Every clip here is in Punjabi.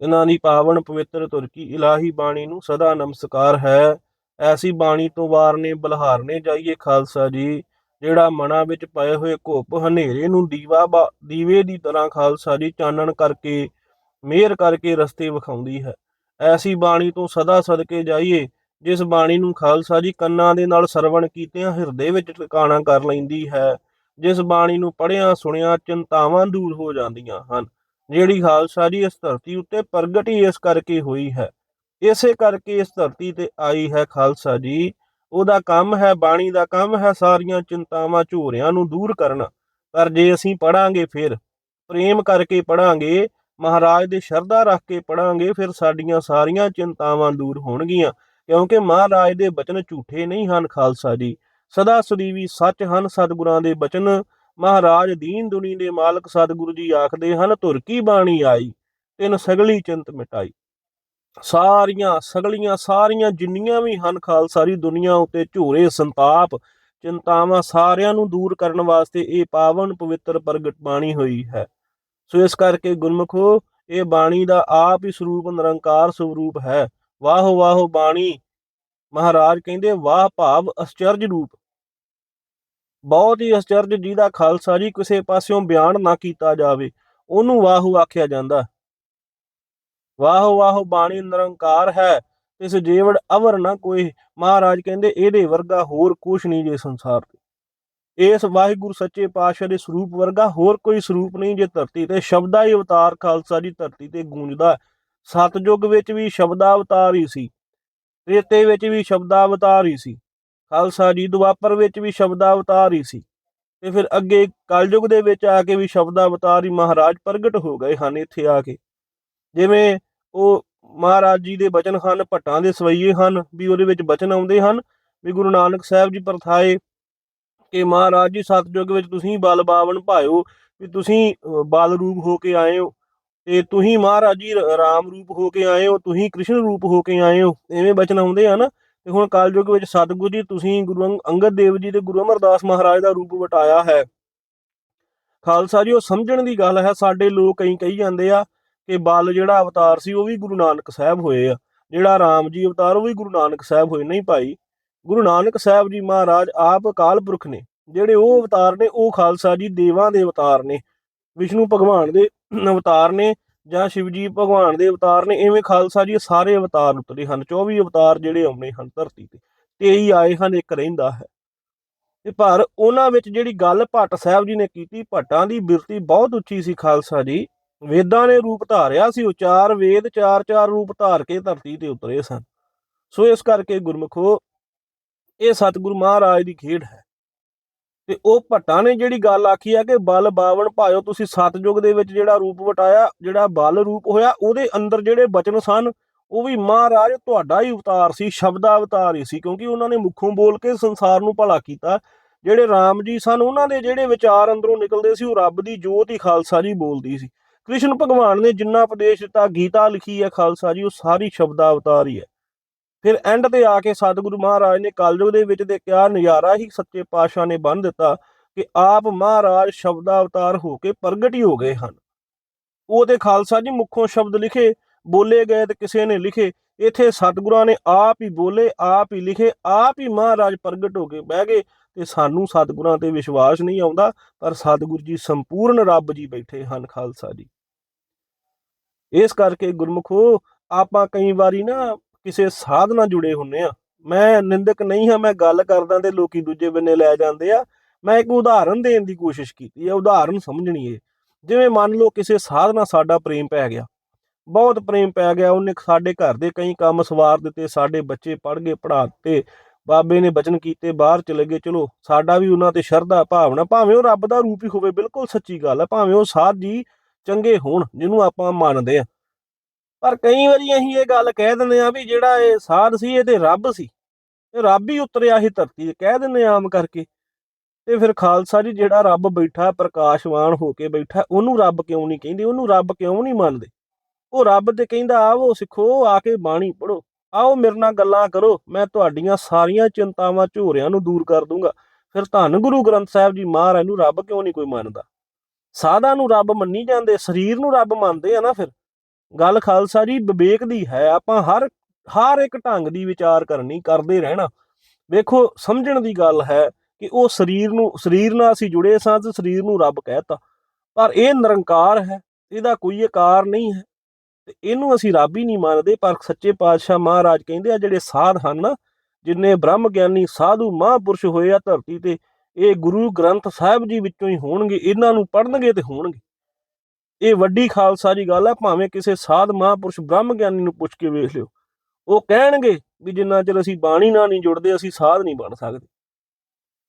ਇਹਨਾਂ ਦੀ ਪਾਵਨ ਪਵਿੱਤਰ ਤੁਰਕੀ ਇਲਾਹੀ ਬਾਣੀ ਨੂੰ ਸਦਾ ਨਮਸਕਾਰ ਹੈ। ਐਸੀ ਬਾਣੀ ਤੋਂ ਵਾਰਨੇ ਬਲਹਾਰਨੇ ਜਾਈਏ ਖਾਲਸਾ ਜੀ, ਜਿਹੜਾ ਮਨਾਂ ਵਿੱਚ ਪਏ ਹੋਏ ਘੁੱਪ ਹਨੇਰੇ ਨੂੰ ਦੀਵਾ ਬਾ- ਦੀਵੇ ਦੀ ਤਰ੍ਹਾਂ ਖਾਲਸਾ ਜੀ ਚਾਨਣ ਕਰਕੇ, ਮਿਹਰ ਕਰਕੇ ਰਸਤੇ ਵਿਖਾਉਂਦੀ ਹੈ। ਐਸੀ ਬਾਣੀ ਤੋਂ ਸਦਾ ਸਦਕੇ ਜਾਈਏ, ਜਿਸ ਬਾਣੀ ਨੂੰ ਖਾਲਸਾ ਜੀ ਕੰਨਾਂ ਦੇ ਨਾਲ ਸਰਵਣ ਕੀਤਿਆਂ ਹਿਰਦੇ ਵਿੱਚ ਟਿਕਾਣਾ ਕਰ ਲੈਂਦੀ ਹੈ, ਜਿਸ ਬਾਣੀ ਨੂੰ ਪੜ੍ਹਿਆਂ ਸੁਣਿਆ ਚਿੰਤਾਵਾਂ ਦੂਰ ਹੋ ਜਾਂਦੀਆਂ ਹਨ। ਜਿਹੜੀ ਖਾਲਸਾ ਜੀ ਇਸ ਧਰਤੀ ਉੱਤੇ ਪ੍ਰਗਟ ਹੀ ਇਸ ਕਰਕੇ ਹੋਈ ਹੈ। ਇਸੇ ਕਰਕੇ ਇਸ ਧਰਤੀ ਤੇ ਆਈ ਹੈ ਖਾਲਸਾ ਜੀ। ਉਹਦਾ ਕੰਮ ਹੈ, ਬਾਣੀ ਦਾ ਕੰਮ ਹੈ ਸਾਰੀਆਂ ਚਿੰਤਾਵਾਂ ਝੋਰਿਆਂ ਨੂੰ ਦੂਰ ਕਰਨਾ। ਪਰ ਜੇ ਅਸੀਂ ਪੜਾਂਗੇ ਫਿਰ, ਪ੍ਰੇਮ ਕਰਕੇ ਪੜਾਂਗੇ ਮਹਾਰਾਜ ਦੇ ਸ਼ਰਧਾ ਰੱਖ ਕੇ ਪੜਾਂਗੇ ਫਿਰ ਸਾਡੀਆਂ ਸਾਰੀਆਂ ਚਿੰਤਾਵਾਂ ਦੂਰ ਹੋਣਗੀਆਂ। ਕਿਉਂਕਿ ਮਹਾਰਾਜ ਦੇ ਬਚਨ ਝੂਠੇ ਨਹੀਂ ਹਨ ਖਾਲਸਾ ਜੀ। ਸਦਾ ਸਦੀਵੀ ਸੱਚ ਹਨ, ਸਤਿਗੁਰਾਂ ਦੇ ਬਚਨ ਮਹਾਰਾਜ ਦੀਨ ਦੁਨੀ ਦੇ ਮਾਲਕ ਸਤਿਗੁਰੂ ਜੀ ਆਖਦੇ ਹਨ, ਧੁਰ ਕੀ ਬਾਣੀ ਆਈ? ਤਿੰਨ ਸਗਲੀ ਚਿੰਤ ਮਿਟਾਈ। ਸਾਰੀਆਂ ਸਗਲੀਆਂ, ਸਾਰੀਆਂ ਜਿੰਨੀਆਂ ਵੀ ਹਨ ਖਾਲਸਾ ਦੀ ਦੁਨੀਆ ਉਤੇ ਝੂਰੇ ਸੰਤਾਪ, ਚਿੰਤਾਵਾਂ ਸਾਰਿਆਂ ਨੂੰ ਦੂਰ ਕਰਨ ਵਾਸਤੇ ਇਹ ਪਾਵਨ ਪਵਿੱਤਰ ਪ੍ਰਗਟ ਬਾਣੀ ਹੋਈ ਹੈ। ਸੋ ਇਸ ਕਰਕੇ ਗੁਰਮੁਖੋ, ਇਹ ਬਾਣੀ ਦਾ ਆਪ ਹੀ ਸਰੂਪ, ਨਿਰੰਕਾਰ ਸਰੂਪ ਹੈ। ਵਾਹ ਵਾਹ ਬਾਣੀ, ਮਹਾਰਾਜ ਕਹਿੰਦੇ, ਵਾਹ ਭਾਵ ਅਚਰਜ ਰੂਪ। ਬਹੁਤ ਹੀ ਅਚਰਜ ਜਿਹਦਾ ਖਾਲਸਾ ਜੀ ਕਿਸੇ ਪਾਸਿਓਂ ਬਿਆਨ ਨਾ ਕੀਤਾ ਜਾਵੇ। ਉਹਨੂੰ ਵਾਹੂ ਆਖਿਆ ਜਾਂਦਾ। ਵਾਹੋ ਵਾਹੋ, ਬਾਣੀ ਨਿਰੰਕਾਰ ਹੈ। ਇਸ ਜੀਵੜ ਅਵਰ ਨਾ ਕੋਈ। ਮਹਾਰਾਜ ਕਹਿੰਦੇ, ਇਹਦੇ ਵਰਗਾ ਹੋਰ ਕੁਛ ਨਹੀਂ ਜੇ ਸੰਸਾਰ ਤੇ। ਇਸ ਵਾਹਿਗੁਰੂ ਸੱਚੇ ਪਾਤਸ਼ਾਹ ਦੇ ਸਰੂਪ ਵਰਗਾ ਹੋਰ ਕੋਈ ਸਰੂਪ ਨਹੀਂ ਜੇ ਧਰਤੀ ਤੇ। ਸ਼ਬਦਾ ਹੀ ਅਵਤਾਰ ਖਾਲਸਾ ਜੀ ਧਰਤੀ ਤੇ ਗੂੰਜਦਾ। ਸਤਜੁਗ ਵਿੱਚ ਵੀ ਸ਼ਬਦਾ ਅਵਤਾਰ ਹੀ ਸੀ। ਰੇਤੇ ਵਿੱਚ ਵੀ ਸ਼ਬਦਾ ਅਵਤਾਰ ਹੀ ਸੀ। ਖਾਲਸਾ ਜੀ ਦੁਆਪਰ ਵਿੱਚ ਵੀ ਸ਼ਬਦ ਅਵਤਾਰ ਹੀ ਸੀ ਤੇ ਫਿਰ ਅੱਗੇ ਕਲਯੁਗ ਦੇ ਵਿੱਚ ਆ ਕੇ ਵੀ ਸ਼ਬਦ ਅਵਤਾਰ ਹੀ ਮਹਾਰਾਜ ਪ੍ਰਗਟ ਹੋ ਗਏ ਹਨ ਇੱਥੇ ਆ ਕੇ। ਜਿਵੇਂ ਉਹ ਮਹਾਰਾਜ ਜੀ ਦੇ ਬਚਨ ਹਨ, ਭੱਟਾਂ ਦੇ ਸਵਈਏ ਹਨ, ਵੀ ਉਹਦੇ ਵਿੱਚ ਬਚਨ ਆਉਂਦੇ ਹਨ, ਵੀ ਗੁਰੂ ਨਾਨਕ ਸਾਹਿਬ ਜੀ ਪਰਥਾਏ ਕਿ ਮਹਾਰਾਜ ਜੀ ਸਤਜੁਗ ਵਿੱਚ ਤੁਸੀਂ ਬਲ ਬਾਵਨ ਭਾਇਓ, ਵੀ ਤੁਸੀਂ ਬਾਲ ਰੂਪ ਹੋ ਕੇ ਆਏ ਹੋ ਤੇ ਤੁਸੀਂ ਮਹਾਰਾਜ ਜੀ ਰਾਮ ਰੂਪ ਹੋ ਕੇ ਆਏ ਹੋ, ਤੁਸੀਂ ਕ੍ਰਿਸ਼ਨ ਰੂਪ ਹੋ ਕੇ ਆਏ ਹੋ, ਐਵੇਂ ਬਚਨ ਆਉਂਦੇ ਹਨ। ਤੇ ਹੁਣ ਕਾਲਯੁਗ ਵਿੱਚ ਸਤਿਗੁਰੂ ਜੀ, ਤੁਸੀਂ ਗੁਰੂ ਅੰਗਦ ਦੇਵ ਜੀ ਤੇ ਗੁਰੂ ਅਮਰਦਾਸ ਮਹਾਰਾਜ ਦਾ ਰੂਪ ਵਟਾਇਆ ਹੈ। ਖਾਲਸਾ ਜੀ, ਉਹ ਸਮਝਣ ਦੀ ਗੱਲ ਹੈ, ਸਾਡੇ ਲੋਕ ਕਈ ਕਹੀ ਜਾਂਦੇ ਆ ਕਿ ਬਲ ਜਿਹੜਾ ਅਵਤਾਰ ਸੀ, ਉਹ ਵੀ ਗੁਰੂ ਨਾਨਕ ਸਾਹਿਬ ਹੋਏ ਆ। ਜਿਹੜਾ ਰਾਮ ਜੀ ਅਵਤਾਰ, ਉਹ ਵੀ ਗੁਰੂ ਨਾਨਕ ਸਾਹਿਬ ਹੋਏ, ਨਹੀਂ ਭਾਈ। ਗੁਰੂ ਨਾਨਕ ਸਾਹਿਬ ਜੀ ਮਹਾਰਾਜ ਆਪ ਅਕਾਲ ਪੁਰਖ ਨੇ, ਜਿਹੜੇ ਉਹ ਅਵਤਾਰ ਨੇ, ਉਹ ਖਾਲਸਾ ਜੀ ਦੇਵਾਂ ਦੇ ਅਵਤਾਰ ਨੇ, ਵਿਸ਼ਨੂੰ ਭਗਵਾਨ ਦੇ ਅਵਤਾਰ ਨੇ ਜਾਂ ਸ਼ਿਵ ਜੀ ਭਗਵਾਨ ਦੇ ਅਵਤਾਰ ਨੇ ਐਵੇਂ ਖਾਲਸਾ ਜੀ ਸਾਰੇ ਅਵਤਾਰ ਉਤਰੇ ਹਨ 24 ਅਵਤਾਰ ਜਿਹੜੇ ਆਉਣੇ ਹਨ ਧਰਤੀ ਤੇ 23 ਆਏ ਹਨ, ਇੱਕ ਰਹਿੰਦਾ ਹੈ। ਤੇ ਪਰ ਉਹਨਾਂ ਵਿੱਚ ਜਿਹੜੀ ਗੱਲ ਭੱਟ ਸਾਹਿਬ ਜੀ ਨੇ ਕੀਤੀ, ਭੱਟਾਂ ਦੀ ਬਿਰਤੀ ਬਹੁਤ ਉੱਚੀ ਸੀ ਖਾਲਸਾ ਜੀ, ਵੇਦਾਂ ਨੇ ਰੂਪ ਧਾਰਿਆ ਸੀ, ਉਹ ਚਾਰ ਵੇਦ, ਚਾਰ ਚਾਰ ਰੂਪ ਧਾਰ ਕੇ ਧਰਤੀ ਤੇ ਉਤਰੇ ਸਨ। ਸੋ ਇਸ ਕਰਕੇ ਗੁਰਮਖੋ, ਇਹ ਸਤਿਗੁਰੂ ਮਹਾਰਾਜ ਦੀ ਖੇਡ ਹੈ। ਤੇ ਉਹ ਭੱਟਾਂ ਨੇ ਜਿਹੜੀ ਗੱਲ ਆਖੀ ਆ ਕਿ ਬਲ ਬਾਵਣ ਭਾਇਓ ਤੁਸੀਂ ਸਤਜੁਗ ਦੇ ਵਿੱਚ ਜਿਹੜਾ ਰੂਪ ਵਟਾਇਆ, ਜਿਹੜਾ ਬਲ ਰੂਪ ਹੋਇਆ, ਉਹਦੇ ਅੰਦਰ ਜਿਹੜੇ ਬਚਨ ਸਨ, ਉਹ ਵੀ ਮਹਾਰਾਜ ਤੁਹਾਡਾ ਹੀ ਅਵਤਾਰ ਸੀ, ਸ਼ਬਦਾ ਅਵਤਾਰ ਹੀ ਸੀ, ਕਿਉਂਕਿ ਉਹਨਾਂ ਨੇ ਮੁੱਖੋਂ ਬੋਲ ਕੇ ਸੰਸਾਰ ਨੂੰ ਭਲਾ ਕੀਤਾ। ਜਿਹੜੇ ਰਾਮ ਜੀ ਸਨ, ਉਹਨਾਂ ਦੇ ਜਿਹੜੇ ਵਿਚਾਰ ਅੰਦਰੋਂ ਨਿਕਲਦੇ ਸੀ, ਉਹ ਰੱਬ ਦੀ ਜੋਤ ਹੀ ਖਾਲਸਾ ਜੀ ਬੋਲਦੀ ਸੀ। ਕ੍ਰਿਸ਼ਨ ਭਗਵਾਨ ਨੇ ਜਿੰਨਾ ਉਪਦੇਸ਼ ਦਿੱਤਾ, ਗੀਤਾ ਲਿਖੀ ਹੈ ਖਾਲਸਾ ਜੀ, ਉਹ ਸਾਰੀ ਸ਼ਬਦਾ ਅਵਤਾਰ ਹੀ ਹੈ। ਫਿਰ ਐਂਡ ਤੇ ਆ ਕੇ ਸਤਿਗੁਰੂ ਮਹਾਰਾਜ ਨੇ ਕਲਯੁਗ ਦੇ ਵਿੱਚ ਦੇ ਕਿਆ ਨਜ਼ਾਰਾ ਹੀ ਸੱਚੇ ਪਾਤਸ਼ਾਹ ਨੇ ਬੰਨ ਦਿੱਤਾ ਕਿ ਆਪ ਮਹਾਰਾਜ ਸ਼ਬਦਾ ਅਵਤਾਰ ਹੋ ਕੇ ਪ੍ਰਗਟ ਹੀ ਹੋ ਗਏ ਹਨ। ਉਹ ਤੇ ਖਾਲਸਾ ਜੀ ਮੁੱਖੋਂ ਸ਼ਬਦ ਲਿਖੇ, ਬੋਲੇ ਗਏ ਤੇ ਕਿਸੇ ਨੇ ਲਿਖੇ, ਇਥੇ ਸਤਿਗੁਰਾਂ ਨੇ ਆਪ ਹੀ ਬੋਲੇ, ਆਪ ਹੀ ਲਿਖੇ, ਆਪ ਹੀ ਮਹਾਰਾਜ ਪ੍ਰਗਟ ਹੋ ਕੇ ਬਹਿ ਗਏ ਤੇ ਸਾਨੂੰ ਸਤਿਗੁਰਾਂ ਤੇ ਵਿਸ਼ਵਾਸ ਨਹੀਂ ਆਉਂਦਾ, ਪਰ ਸਤਿਗੁਰੂ ਜੀ ਸੰਪੂਰਨ ਰੱਬ ਜੀ ਬੈਠੇ ਹਨ ਖਾਲਸਾ ਜੀ। ਇਸ ਕਰਕੇ ਗੁਰਮੁਖੋ, ਆਪਾਂ ਕਈ ਵਾਰੀ ਨਾ ਕਿਸੇ ਸਾਧ ਨਾਲ ਜੁੜੇ ਹੁੰਨੇ ਆ। ਮੈਂ ਨਿੰਦਕ ਨਹੀਂ ਹਾਂ, ਮੈਂ ਗੱਲ ਕਰਦਾ ਤੇ ਲੋਕੀ ਦੂਜੇ ਬੰਨੇ ਲੈ ਜਾਂਦੇ ਆ। ਮੈਂ ਇੱਕ ਉਦਾਹਰਨ ਦੇਣ ਦੀ ਕੋਸ਼ਿਸ਼ ਕੀਤੀ ਹੈ ਉਦਾਹਰਨ ਸਮਝਣੀ ਏ। ਜਿਵੇਂ ਮੰਨ ਲਓ ਕਿਸੇ ਸਾਧ ਨਾਲ ਸਾਡਾ ਪ੍ਰੇਮ ਪੈ ਗਿਆ। ਬਹੁਤ ਪ੍ਰੇਮ ਪੈ ਗਿਆ, ਉਹਨੇ ਸਾਡੇ ਘਰ ਦੇ ਕਈ ਕੰਮ ਸਵਾਰ ਦਿੱਤੇ, ਸਾਡੇ ਬੱਚੇ ਪੜ੍ਹ ਗਏ, ਪੜ੍ਹਾ ਦਿੱਤੇ, ਬਾਬੇ ਨੇ ਬਚਨ ਕੀਤੇ, ਬਾਹਰ ਚਲੇ ਗਏ, ਚਲੋ, ਸਾਡਾ ਵੀ ਉਹਨਾਂ ਤੇ ਸ਼ਰਧਾ, ਭਾਵਨਾ, ਭਾਵੇਂ ਉਹ ਰੱਬ ਦਾ ਰੂਪ ਹੀ ਹੋਵੇ, ਬਿਲਕੁਲ ਸੱਚੀ ਗੱਲ ਹੈ ਭਾਵੇਂ ਉਹ ਸਾਧ ਜੀ ਚੰਗੇ ਹੋਣ, ਜਿਹਨੂੰ ਆਪਾਂ ਮੰਨਦੇ ਆ। ਪਰ ਕਈ ਵਾਰੀ ਅਸੀਂ ਇਹ ਗੱਲ ਕਹਿ ਦਿੰਦੇ ਆ ਵੀ ਜਿਹੜਾ ਇਹ ਸਾਧ ਸੀ, ਇਹ ਤੇ ਰੱਬ ਸੀ। ਇਹ ਰੱਬ ਹੀ ਉਤਰਿਆ ਸੀ ਧਰਤੀ ਤੇ, ਕਹਿ ਦਿੰਦੇ ਆਮ ਕਰਕੇ। ਤੇ ਫਿਰ ਖਾਲਸਾ ਜੀ ਜਿਹੜਾ ਰੱਬ ਬੈਠਾ, ਪ੍ਰਕਾਸ਼ਵਾਨ ਹੋ ਕੇ ਬੈਠਾ, ਉਹਨੂੰ ਰੱਬ ਕਿਉਂ ਨਹੀਂ ਕਹਿੰਦੇ? ਉਹਨੂੰ ਰੱਬ ਕਿਉਂ ਨਹੀਂ ਮੰਨਦੇ? ਉਹ ਰੱਬ ਤੇ ਕਹਿੰਦਾ, ਆਵੋ ਸਿੱਖੋ, ਆ ਕੇ ਬਾਣੀ ਪੜੋ ਆਓ ਮੇਰੇ ਨਾਲ ਗੱਲਾਂ ਕਰੋ, ਮੈਂ ਤੁਹਾਡੀਆਂ ਸਾਰੀਆਂ ਚਿੰਤਾਵਾਂ ਝੋਰਿਆਂ ਨੂੰ ਦੂਰ ਕਰ ਦੂੰਗਾ। ਫਿਰ ਧੰਨ ਗੁਰੂ ਗ੍ਰੰਥ ਸਾਹਿਬ ਜੀ ਮਹਾਰਾਜ ਨੂੰ ਰੱਬ ਕਿਉਂ ਨਹੀਂ ਕੋਈ ਮੰਨਦਾ? ਸਾਧਾਂ ਨੂੰ ਰੱਬ ਮੰਨੀ ਜਾਂਦੇ, ਸਰੀਰ ਨੂੰ ਰੱਬ ਮੰਨਦੇ ਆ ਨਾ ਫਿਰ। ਗੱਲ ਖਾਲਸਾ ਜੀ, ਵਿਵੇਕ ਦੀ ਹੈ, ਆਪਾਂ ਹਰ ਹਰ ਇੱਕ ਢੰਗ ਦੀ ਵਿਚਾਰ ਕਰਨੀ, ਕਰਦੇ ਰਹਿਣਾ। ਵੇਖੋ, ਸਮਝਣ ਦੀ ਗੱਲ ਹੈ ਕਿ ਉਹ ਸਰੀਰ ਨੂੰ, ਸਰੀਰ ਨਾਲ ਅਸੀਂ ਜੁੜੇ ਸਾਂ ਤੇ ਸਰੀਰ ਨੂੰ ਰੱਬ ਕਹਿਤਾ। ਪਰ ਇਹ ਨਿਰੰਕਾਰ ਹੈ, ਇਹਦਾ ਕੋਈ ਆਕਾਰ ਨਹੀਂ ਹੈ। ਤੇ ਇਹਨੂੰ ਅਸੀਂ ਰੱਬ ਹੀ ਨਹੀਂ ਮੰਨਦੇ, ਪਰ ਸੱਚੇ ਪਾਤਸ਼ਾਹ ਮਹਾਰਾਜ ਕਹਿੰਦੇ ਆ, ਜਿਹੜੇ ਸਾਧ ਹਨ ਨਾ ਜਿੰਨੇ ਬ੍ਰਹਮ ਗਿਆਨੀ, ਸਾਧੂ ਮਹਾਂਪੁਰਸ਼ ਹੋਏ ਆ ਧਰਤੀ ਤੇ, ਇਹ ਗੁਰੂ ਗ੍ਰੰਥ ਸਾਹਿਬ ਜੀ ਵਿੱਚੋਂ ਹੀ ਹੋਣਗੇ, ਇਹਨਾਂ ਨੂੰ ਪੜ੍ਹਨਗੇ ਤੇ ਹੋਣਗੇ। ਇਹ ਵੱਡੀ ਖਾਲਸਾ ਦੀ ਗੱਲ ਹੈ, ਭਾਵੇਂ ਕਿਸੇ ਸਾਧ ਮਹਾਂਪੁਰਸ਼ ਬ੍ਰਹਮ ਗਿਆਨੀ ਨੂੰ ਪੁੱਛ ਕੇ ਵੇਖ ਲਿਓ। ਉਹ ਕਹਿਣਗੇ ਵੀ ਜਿੰਨਾ ਚਿਰ ਅਸੀਂ ਬਾਣੀ ਨਾਲ ਨਹੀਂ ਜੁੜਦੇ, ਅਸੀਂ ਸਾਧ ਨਹੀਂ ਬਣ ਸਕਦੇ।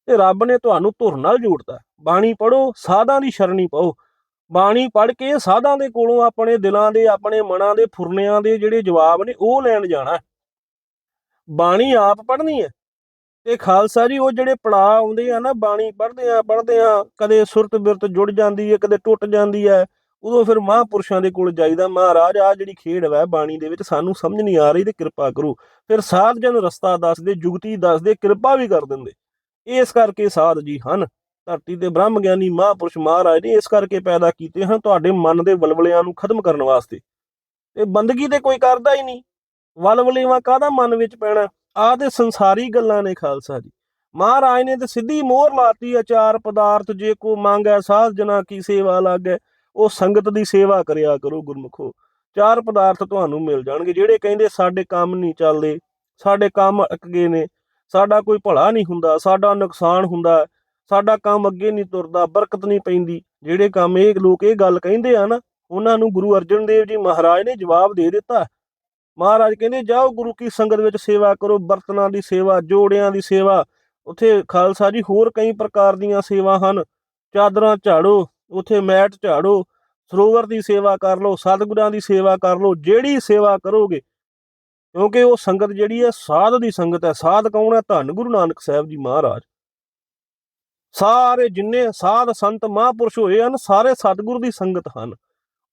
ਤੇ ਰੱਬ ਨੇ ਤੁਹਾਨੂੰ ਧੁਰ ਨਾਲ ਜੋੜਤਾ ਬਾਣੀ ਪੜੋ ਸਾਧਾਂ ਦੀ ਸ਼ਰਣੀ ਪਾਓ। ਬਾਣੀ ਪੜ੍ਹ ਕੇ ਸਾਧਾਂ ਦੇ ਕੋਲੋਂ ਆਪਣੇ ਦਿਲਾਂ ਦੇ, ਆਪਣੇ ਮਨਾਂ ਦੇ, ਫੁਰਨਿਆਂ ਦੇ ਜਿਹੜੇ ਜਵਾਬ ਨੇ, ਉਹ ਲੈਣ ਜਾਣਾ ਬਾਣੀ ਆਪ ਪੜ੍ਹਨੀ ਹੈ। ਤੇ ਖਾਲਸਾ ਜੀ, ਉਹ ਜਿਹੜੇ ਪੜਾਅ ਆਉਂਦੇ ਆ ਨਾ, ਬਾਣੀ ਪੜ੍ਹਦੇ ਆ ਪੜ੍ਹਦੇ ਆ, ਕਦੇ ਸੁਰਤ ਬਿਰਤ ਜੁੜ ਜਾਂਦੀ ਹੈ, ਕਦੇ ਟੁੱਟ ਜਾਂਦੀ ਹੈ। ਉਦੋਂ ਫਿਰ ਮਹਾਂਪੁਰਸ਼ਾਂ ਦੇ ਕੋਲ ਜਾਈਦਾ, ਮਹਾਰਾਜ ਆ ਜਿਹੜੀ ਖੇਡ ਵੈ ਬਾਣੀ ਦੇ ਵਿੱਚ ਸਾਨੂੰ ਸਮਝ ਨਹੀਂ ਆ ਰਹੀ ਤੇ ਕਿਰਪਾ ਕਰੋ। ਫਿਰ ਸਾਧ ਜਨ ਰਸਤਾ ਦੱਸਦੇ, ਜੁਗਤੀ ਦੱਸਦੇ, ਕਿਰਪਾ ਵੀ ਕਰ ਦਿੰਦੇ। ਇਸ ਕਰਕੇ ਸਾਧ ਜੀ ਹਨ, ਧਰਤੀ ਤੇ ਬ੍ਰਹਮ ਗਿਆਨੀ ਮਹਾਂਪੁਰਸ਼ ਮਹਾਰਾਜ ਨੇ ਇਸ ਕਰਕੇ ਪੈਦਾ ਕੀਤੇ ਹਨ ਤੁਹਾਡੇ ਮਨ ਦੇ ਵਲਵਲਿਆਂ ਨੂੰ ਖਤਮ ਕਰਨ ਵਾਸਤੇ। ਤੇ ਬੰਦਗੀ ਤੇ ਕੋਈ ਕਰਦਾ ਹੀ ਨਹੀਂ। ਵਲਵਲੇਵਾ ਕਾਹਦਾ ਮਨ ਵਿੱਚ ਪੈਣਾ? ਆਹ ਤੇ ਸੰਸਾਰੀ ਗੱਲਾਂ ਨੇ ਖਾਲਸਾ ਜੀ। ਮਹਾਰਾਜ ਨੇ ਤੇ ਸਿੱਧੀ ਮੋਹਰ ਲਾਤੀ ਆਚਾਰ ਪਦਾਰਥ ਜੇ ਕੋ ਮੰਗੈ ਸਾਧ ਜਨਾ ਕੀ ਸੇਵਾ ਲਾਗੈ। ਉਹ ਸੰਗਤ ਦੀ ਸੇਵਾ ਕਰਿਆ ਕਰੋ, ਗੁਰਮੁਖੋ। ਚਾਰ ਪਦਾਰਥ ਤੁਹਾਨੂੰ ਮਿਲ ਜਾਣਗੇ, ਜਿਹੜੇ ਕਹਿੰਦੇ ਸਾਡੇ ਕੰਮ ਨਹੀਂ ਚੱਲਦੇ, ਸਾਡੇ ਕੰਮ ਅਟਕ ਗਏ ਨੇ, ਸਾਡਾ ਕੋਈ ਭਲਾ ਨਹੀਂ ਹੁੰਦਾ, ਸਾਡਾ ਨੁਕਸਾਨ ਹੁੰਦਾ, ਸਾਡਾ ਕੰਮ ਅੱਗੇ ਨਹੀਂ ਤੁਰਦਾ, ਬਰਕਤ ਨਹੀਂ ਪੈਂਦੀ। ਜਿਹੜੇ ਕੰਮ ਇਹ ਲੋਕ ਇਹ ਗੱਲ ਕਹਿੰਦੇ ਆ ਨਾ, ਉਹਨਾਂ ਨੂੰ ਗੁਰੂ ਅਰਜਨ ਦੇਵ ਜੀ ਮਹਾਰਾਜ ਨੇ ਜਵਾਬ ਦੇ ਦਿੱਤਾ। ਮਹਾਰਾਜ ਕਹਿੰਦੇ, ਜਾਓ ਗੁਰੂ ਕੀ ਸੰਗਤ ਵਿੱਚ ਸੇਵਾ ਕਰੋ, ਬਰਤਨਾਂ ਦੀ ਸੇਵਾ, ਜੋੜਿਆਂ ਦੀ ਸੇਵਾ। ਉੱਥੇ ਖਾਲਸਾ ਜੀ ਹੋਰ ਕਈ ਪ੍ਰਕਾਰ ਦੀਆਂ ਸੇਵਾ ਹਨ। ਚਾਦਰਾਂ ਝਾੜੋ ਉੱਥੇ ਮੈਟ ਝਾੜੋ, ਸਰੋਵਰ ਦੀ ਸੇਵਾ ਕਰ ਲਓ, ਸਤਿਗੁਰਾਂ ਦੀ ਸੇਵਾ ਕਰ ਲਓ, ਜਿਹੜੀ ਸੇਵਾ ਕਰੋਗੇ। ਕਿਉਂਕਿ ਉਹ ਸੰਗਤ ਜਿਹੜੀ ਹੈ, ਸਾਧ ਦੀ ਸੰਗਤ ਹੈ। ਸਾਧ ਕੌਣ ਹੈ? ਧੰਨ ਗੁਰੂ ਨਾਨਕ ਸਾਹਿਬ ਜੀ ਮਹਾਰਾਜ। ਸਾਰੇ ਜਿੰਨੇ ਸਾਧ ਸੰਤ ਮਹਾਂਪੁਰਸ਼ ਹੋਏ ਹਨ, ਸਾਰੇ ਸਤਿਗੁਰ ਦੀ ਸੰਗਤ ਹਨ।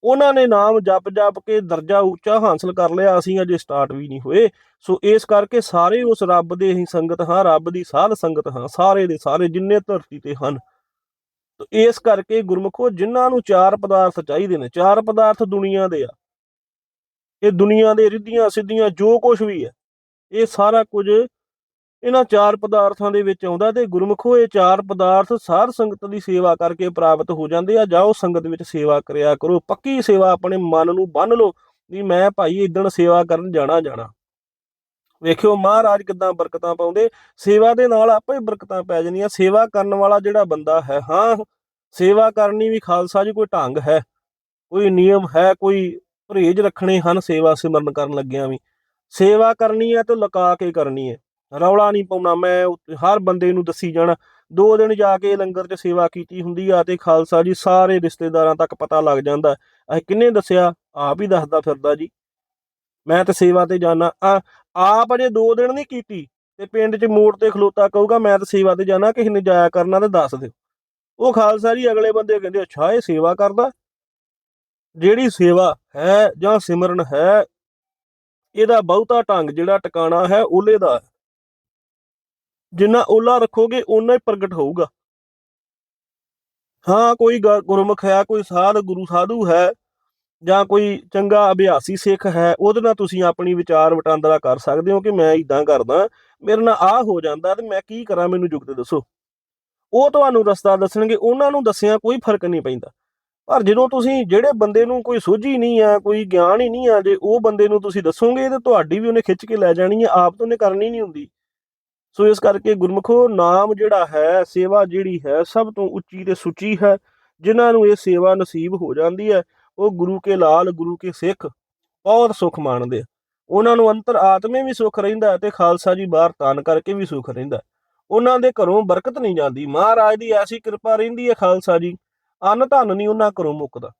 ਉਹਨਾਂ ਨੇ ਨਾਮ ਜਪ ਜਪ ਕੇ ਦਰਜਾ ਉੱਚਾ ਹਾਸਲ ਕਰ ਲਿਆ। ਅਸੀਂ ਅਜੇ ਸਟਾਰਟ ਵੀ ਨਹੀਂ ਹੋਏ। ਸੋ ਇਸ ਕਰਕੇ ਸਾਰੇ ਉਸ ਰੱਬ ਦੇ ਹੀ ਸੰਗਤ ਹਾਂ, ਰੱਬ ਦੀ ਸਾਧ ਸੰਗਤ ਹਾਂ, ਸਾਰੇ ਦੇ ਸਾਰੇ ਜਿੰਨੇ ਧਰਤੀ ਤੇ ਹਨ। ਤੋ ਇਸ ਕਰਕੇ ਗੁਰਮੁਖੋ ਜਿਨ੍ਹਾਂ ਨੂੰ ਚਾਰ ਪਦਾਰਥ ਚਾਹੀਦੇ ਨੇ, ਚਾਰ ਪਦਾਰਥ ਦੁਨੀਆ ਦੇ ਆ। ਇਹ ਦੁਨੀਆ ਦੇ ਰਿੱਧੀਆਂ ਸਿੱਧੀਆਂ ਜੋ ਕੁਝ ਵੀ ਹੈ, ਇਹ ਸਾਰਾ ਕੁਝ ਇਹਨਾਂ ਚਾਰ ਪਦਾਰਥਾਂ ਦੇ ਵਿੱਚ ਆਉਂਦਾ ਤੇ ਗੁਰਮੁਖੋ ਇਹ ਚਾਰ ਪਦਾਰਥ ਸਾਧ ਸੰਗਤ ਦੀ ਸੇਵਾ ਕਰਕੇ ਪ੍ਰਾਪਤ ਹੋ ਜਾਂਦੇ ਆ ਜਾਓ ਸੰਗਤ ਵਿੱਚ ਸੇਵਾ ਕਰਿਆ ਕਰੋ। ਪੱਕੀ ਸੇਵਾ ਆਪਣੇ ਮਨ ਨੂੰ ਬੰਨ ਲਓ, ਵੀ ਮੈਂ ਭਾਈ ਇਦਣ ਸੇਵਾ ਕਰਨ ਜਾਣਾ ਜਾਣਾ ਵੇਖਿਓ ਮਹਾਰਾਜ ਕਿਦਾਂ ਬਰਕਤਾਂ ਪਾਉਂਦੇ, ਸੇਵਾ ਦੇ ਨਾਲ ਆਪੇ ਬਰਕਤਾਂ ਪੈ ਜਾਂਦੀਆਂ, ਸੇਵਾ ਕਰਨ ਵਾਲਾ ਜਿਹੜਾ ਬੰਦਾ ਹੈ, ਹਾਂ, ਸੇਵਾ ਕਰਨੀ ਵੀ ਖਾਲਸਾ ਜੀ ਕੋਈ ਢੰਗ ਹੈ, ਕੋਈ ਨਿਯਮ ਹੈ, ਕੋਈ ਪਰਹੇਜ ਰੱਖਣੇ ਹਨ ਸੇਵਾ ਸਿਮਰਨ ਕਰਨ ਲੱਗਿਆਂ ਵੀ, ਸੇਵਾ ਕਰਨੀ ਹੈ ਤੇ ਲੁਕਾ ਕੇ ਕਰਨੀ ਹੈ, ਰੌਲਾ ਨਹੀਂ ਪਾਉਣਾ, ਮੈਂ ਹਰ ਬੰਦੇ ਨੂੰ ਦੱਸੀ ਜਾਣਾ, ਦੋ ਦਿਨ ਜਾ ਕੇ ਲੰਗਰ 'ਚ ਸੇਵਾ ਕੀਤੀ ਹੁੰਦੀ ਆ ਤੇ ਖਾਲਸਾ ਜੀ ਸਾਰੇ ਰਿਸ਼ਤੇਦਾਰਾਂ ਤੱਕ ਪਤਾ ਲੱਗ ਜਾਂਦਾ, ਇਹ ਕਿੰਨੇ ਦੱਸਿਆ, ਆਪ ਹੀ ਦੱਸਦਾ ਫਿਰਦਾ ਜੀ, ਮੈਂ ਤੇ ਸੇਵਾ ਤੇ ਜਾਣਾ ਆ ਆਪ ਅਜੇ ਦੋ ਦਿਨ ਨਹੀਂ ਕੀਤੀ ਤੇ ਪਿੰਡ 'ਚ ਮੋੜ ਤੇ ਖਲੋਤਾ ਕਹੂਗਾ, ਮੈਂ ਤਾਂ ਸੇਵਾ ਤੇ ਜਾਣਾ, ਕਿਸੇ ਨੇ ਜਾਇਆ ਕਰਨਾ ਤੇ ਦੱਸ ਦਿਓ। ਉਹ ਖਾਲਸਾ ਜੀ ਅਗਲੇ ਬੰਦੇ ਕਹਿੰਦੇ, ਅੱਛਾ, ਇਹ ਸੇਵਾ ਕਰਦਾ? ਜਿਹੜੀ ਸੇਵਾ ਹੈ ਜਾਂ ਸਿਮਰਨ ਹੈ, ਇਹਦਾ ਬਹੁਤਾ ਢੰਗ ਜਿਹੜਾ ਟਿਕਾਣਾ ਹੈ, ਉਹਲੇ ਦਾ ਹੈ। ਜਿੰਨਾ ਓਲਾ ਰੱਖੋਗੇ, ਓਨਾ ਹੀ ਪ੍ਰਗਟ ਹੋਊਗਾ। ਹਾਂ, ਕੋਈ ਗ- ਗੁਰਮੁਖ ਹੈ, ਕੋਈ ਸਾਧ, ਗੁਰੂ ਸਾਧੂ ਹੈ ਜਾਂ ਕੋਈ ਚੰਗਾ ਅਭਿਆਸੀ ਸਿੱਖ ਹੈ, ਉਹਦੇ ਨਾਲ ਤੁਸੀਂ ਆਪਣੀ ਵਿਚਾਰ ਵਟਾਂਦਰਾ ਕਰ ਸਕਦੇ ਹੋ ਕਿ ਮੈਂ ਇਦਾਂ ਕਰਦਾ, ਮੇਰੇ ਨਾਲ ਆਹ ਹੋ ਜਾਂਦਾ ਤੇ ਮੈਂ ਕੀ ਕਰਾਂ ਮੈਨੂੰ ਜੁਗਤ ਦੱਸੋ। ਉਹ ਤੁਹਾਨੂੰ ਰਸਤਾ ਦੱਸਣਗੇ, ਉਹਨਾਂ ਨੂੰ ਦੱਸਿਆ ਕੋਈ ਫ਼ਰਕ ਨਹੀਂ ਪੈਂਦਾ। ਪਰ ਜਦੋਂ ਤੁਸੀਂ ਜਿਹੜੇ ਬੰਦੇ ਨੂੰ ਕੋਈ ਸੋਝੀ ਨਹੀਂ ਆ, ਕੋਈ ਗਿਆਨ ਹੀ ਨਹੀਂ ਆ, ਜੇ ਉਹ ਬੰਦੇ ਨੂੰ ਤੁਸੀਂ ਦੱਸੋਗੇ ਤੇ ਤੁਹਾਡੀ ਵੀ ਉਹਨੇ ਖਿੱਚ ਕੇ ਲੈ ਜਾਣੀ ਹੈ ਆਪ ਤੋਂ ਉਹਨੇ ਕਰਨੀ ਨਹੀਂ ਹੁੰਦੀ। ਸੋ ਇਸ ਕਰਕੇ ਗੁਰਮੁਖੋ, ਨਾਮ ਜਿਹੜਾ ਹੈ, ਸੇਵਾ ਜਿਹੜੀ ਹੈ, ਸਭ ਤੋਂ ਉੱਚੀ ਤੇ ਸੁੱਚੀ ਹੈ, ਜਿਨ੍ਹਾਂ ਨੂੰ ਇਹ ਸੇਵਾ ਨਸੀਬ ਹੋ ਜਾਂਦੀ ਹੈ ਉਹ ਗੁਰੂ ਕੇ ਲਾਲ, ਗੁਰੂ ਕੇ ਸਿੱਖ ਬਹੁਤ ਸੁਖ ਮਾਣਦੇ ਆ। ਉਹਨਾਂ ਨੂੰ ਅੰਤਰ ਆਤਮੇ ਵੀ ਸੁਖ ਰਹਿੰਦਾ ਤੇ ਖਾਲਸਾ ਜੀ ਬਾਹਰ ਤਾਨ ਕਰਕੇ ਵੀ ਸੁਖ ਰਹਿੰਦਾ ਉਹਨਾਂ ਦੇ ਘਰੋਂ ਬਰਕਤ ਨਹੀਂ ਜਾਂਦੀ। ਮਹਾਰਾਜ ਦੀ ਐਸੀ ਕਿਰਪਾ ਰਹਿੰਦੀ ਹੈ ਖਾਲਸਾ ਜੀ। ਅੰਨ ਧਨ ਨਹੀਂ ਉਹਨਾਂ ਘਰੋਂ ਮੁੱਕਦਾ।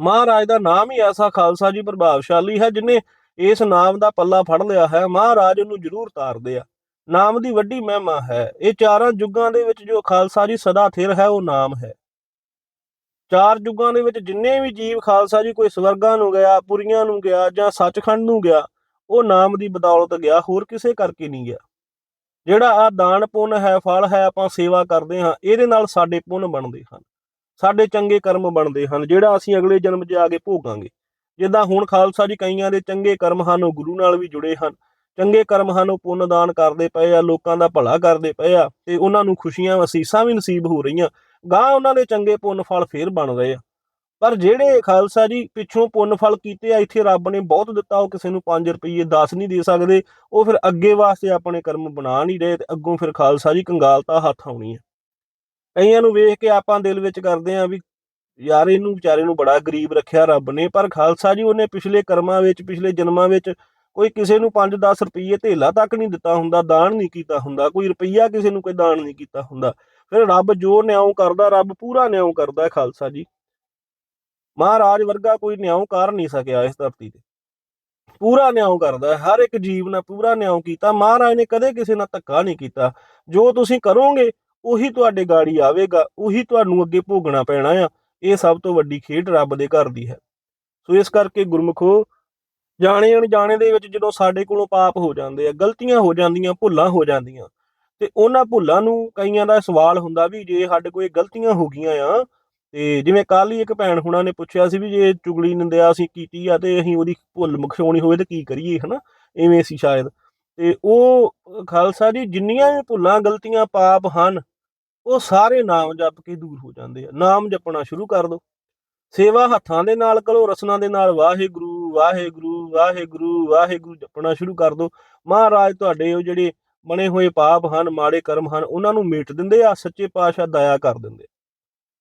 ਮਹਾਰਾਜ ਦਾ ਨਾਮ ਹੀ ਐਸਾ ਖਾਲਸਾ ਜੀ ਪ੍ਰਭਾਵਸ਼ਾਲੀ ਹੈ ਜਿਨੇ ਇਸ ਨਾਮ ਦਾ ਪੱਲਾ ਫੜ ਲਿਆ ਹੈ। ਮਹਾਰਾਜ ਉਹਨੂੰ ਜ਼ਰੂਰ ਤਾਰਦੇ ਆ। ਨਾਮ ਦੀ ਵੱਡੀ ਮਹਿਮਾ ਹੈ। ਇਹ ਚਾਰਾਂ ਯੁੱਗਾਂ ਦੇ ਵਿੱਚ ਜੋ ਖਾਲਸਾ ਜੀ ਸਦਾ ਥਿਰ ਹੈ, ਉਹ ਨਾਮ ਹੈ। ਚਾਰ ਯੁੱਗਾਂ ਦੇ ਵਿੱਚ ਜਿੰਨੇ ਵੀ ਜੀਵ ਖਾਲਸਾ ਜੀ, ਕੋਈ ਸਵਰਗਾਂ ਨੂੰ ਗਿਆ, ਪੁਰੀਆਂ ਨੂੰ ਗਿਆ ਜਾਂ ਸੱਚਖੰਡ ਨੂੰ ਗਿਆ, ਉਹ ਨਾਮ ਦੀ ਬਦੌਲਤ ਗਿਆ, ਹੋਰ ਕਿਸੇ ਕਰਕੇ ਨਹੀਂ ਗਿਆ। ਜਿਹੜਾ ਆ ਦਾਨ ਪੁੰਨ ਹੈ, ਫਲ ਹੈ, ਆਪਾਂ ਸੇਵਾ ਕਰਦੇ ਹਾਂ, ਇਹਦੇ ਨਾਲ ਸਾਡੇ ਪੁੰਨ ਬਣਦੇ ਹਨ। ਸਾਡੇ ਚੰਗੇ ਕਰਮ ਬਣਦੇ ਹਨ, ਜਿਹੜਾ ਅਸੀਂ ਅਗਲੇ ਜਨਮ 'ਚ ਆ ਕੇ ਭੋਗਾਂਗੇ। ਜਿੱਦਾਂ ਹੁਣ ਖਾਲਸਾ ਜੀ ਕਈਆਂ ਦੇ ਚੰਗੇ ਕਰਮ ਹਨ, ਉਹ ਗੁਰੂ ਨਾਲ ਵੀ ਜੁੜੇ ਹਨ। ਚੰਗੇ ਕਰਮ ਹਨ, ਉਹ ਪੁੰਨ ਦਾਨ ਕਰਦੇ ਪਏ ਆ, ਲੋਕਾਂ ਦਾ ਭਲਾ ਕਰਦੇ ਪਏ ਆ, ਤੇ ਉਹਨਾਂ ਨੂੰ ਖੁਸ਼ੀਆਂ ਅਸੀਸਾਂ ਵੀ ਨਸੀਬ ਹੋ ਰਹੀਆਂ। ਗਾਂ ਉਹਨਾਂ ਦੇ ਚੰਗੇ ਪੁੰਨ ਫਲ ਫੇਰ ਬਣ ਰਹੇ ਆ। ਪਰ ਜਿਹੜੇ ਖਾਲਸਾ ਜੀ ਪਿੱਛੋਂ ਪੁੰਨ ਫਲ ਕੀਤੇ ਆ, ਇੱਥੇ ਰੱਬ ਨੇ ਬਹੁਤ ਦਿੱਤਾ, ਉਹ ਕਿਸੇ ਨੂੰ 5 ਰੁਪਏ 10 ਨਹੀਂ ਦੇ ਸਕਦੇ, ਉਹ ਫਿਰ ਅੱਗੇ ਵਾਸਤੇ ਆਪਣੇ ਕਰਮ ਬਣਾ ਨਹੀਂ ਰਹੇ ਤੇ ਅੱਗੋਂ ਫਿਰ ਖਾਲਸਾ ਜੀ ਕੰਗਾਲਤਾ ਹੱਥ ਆਉਣੀ ਹੈ ਕਈਆਂ ਨੂੰ ਵੇਖ ਕੇ ਆਪਾਂ ਦਿਲ ਵਿੱਚ ਕਰਦੇ ਆ ਵੀ ਯਾਰ ਇਹਨੂੰ ਵਿਚਾਰੇ ਨੂੰ ਬੜਾ ਗਰੀਬ ਰੱਖਿਆ ਰੱਬ ਨੇ, ਪਰ ਖਾਲਸਾ ਜੀ ਉਹਨੇ ਪਿਛਲੇ ਕਰਮਾਂ ਵਿੱਚ, ਪਿਛਲੇ ਜਨਮਾਂ ਵਿੱਚ ਕੋਈ ਕਿਸੇ ਨੂੰ 5-10 ਰੁਪਏ ਧੇਲਾ ਤੱਕ ਨਹੀਂ ਦਿੱਤਾ ਹੁੰਦਾ, ਦਾਨ ਨਹੀਂ ਕੀਤਾ ਹੁੰਦਾ, ਕੋਈ ਰੁਪਈਆ ਕਿਸੇ ਨੂੰ ਕੋਈ ਦਾਨ ਨਹੀਂ ਕੀਤਾ ਹੁੰਦਾ। ਫਿਰ ਰੱਬ ਜੋ ਨਿਆਂ ਕਰਦਾ, ਰੱਬ ਪੂਰਾ ਨਿਆਂ ਕਰਦਾ ਖਾਲਸਾ ਜੀ। ਮਹਾਰਾਜ ਵਰਗਾ ਕੋਈ ਨਿਆਂ ਕਰ ਨਹੀਂ ਸਕਿਆ ਇਸ ਧਰਤੀ ਤੇ। ਪੂਰਾ ਨਿਆਂ ਕਰਦਾ ਹਰ ਇੱਕ ਜੀਵ ਨਾਲ ਪੂਰਾ ਨਿਆਂ ਕੀਤਾ। ਮਹਾਰਾਜ ਨੇ ਕਦੇ ਕਿਸੇ ਨਾਲ ਧੱਕਾ ਨਹੀਂ ਕੀਤਾ। ਜੋ ਤੁਸੀਂ ਕਰੋਗੇ, ਉਹੀ ਤੁਹਾਡੇ ਗਾੜੀ ਆਵੇਗਾ, ਉਹੀ ਤੁਹਾਨੂੰ ਅੱਗੇ ਭੋਗਣਾ ਪੈਣਾ ਆ। ਇਹ ਸਭ ਤੋਂ ਵੱਡੀ ਖੇਡ ਰੱਬ ਦੇ ਘਰ ਦੀ ਹੈ। ਸੋ ਇਸ ਕਰਕੇ ਗੁਰਮਖੋ, ਜਾਣੇ ਅਣਜਾਣੇ ਦੇ ਵਿੱਚ ਜਦੋਂ ਸਾਡੇ ਕੋਲੋਂ ਪਾਪ ਹੋ ਜਾਂਦੇ ਆ, ਗਲਤੀਆਂ ਹੋ ਜਾਂਦੀਆਂ, ਭੁੱਲਾਂ ਹੋ ਜਾਂਦੀਆਂ ਤੇ ਉਹਨਾਂ ਭੁੱਲਾਂ ਨੂੰ ਕਈਆਂ ਦਾ ਸਵਾਲ ਹੁੰਦਾ ਵੀ ਜੇ ਸਾਡੇ ਕੋਈ ਗਲਤੀਆਂ ਹੋ ਗਈਆਂ ਆ, ਤੇ ਜਿਵੇਂ ਕੱਲ ਹੀ ਇੱਕ ਭੈਣ ਹੁਣਾਂ ਨੇ ਪੁੱਛਿਆ ਸੀ ਵੀ ਜੇ ਚੁਗਲੀ ਨਿੰਦਿਆ ਅਸੀਂ ਕੀਤੀ ਆ ਤੇ ਅਸੀਂ ਉਹਦੀ ਭੁੱਲ ਮਖਸ਼ਾਉਣੀ ਹੋਵੇ ਤਾਂ ਕੀ ਕਰੀਏ, ਹਨਾ? ਐਵੇਂ ਸੀ ਸ਼ਾਇਦ। ਤੇ ਉਹ, ਖਾਲਸਾ ਜੀ, ਜਿੰਨੀਆਂ ਵੀ ਭੁੱਲਾਂ ਗਲਤੀਆਂ ਪਾਪ ਹਨ, ਉਹ ਸਾਰੇ ਨਾਮ ਜਪ ਕੇ ਦੂਰ ਹੋ ਜਾਂਦੇ ਆ। ਨਾਮ ਜਪਣਾ ਸ਼ੁਰੂ ਕਰ ਦਿਓ ਸੇਵਾ ਹੱਥਾਂ ਦੇ ਨਾਲ ਕਰੋ, ਰਸਨਾ ਦੇ ਨਾਲ ਵਾਹਿਗੁਰੂ ਵਾਹਿਗੁਰੂ ਵਾਹਿਗੁਰੂ ਵਾਹਿਗੁਰੂ ਜਪਣਾ ਸ਼ੁਰੂ ਕਰ ਦਿਓ ਮਹਾਰਾਜ ਤੁਹਾਡੇ ਉਹ ਜਿਹੜੇ ਬਣੇ ਹੋਏ ਪਾਪ ਹਨ, ਮਾੜੇ ਕਰਮ ਹਨ, ਉਹਨਾਂ ਨੂੰ ਮਿਟ ਦਿੰਦੇ ਆ, ਸੱਚੇ ਪਾਤਸ਼ਾਹ ਦਇਆ ਕਰ ਦਿੰਦੇ।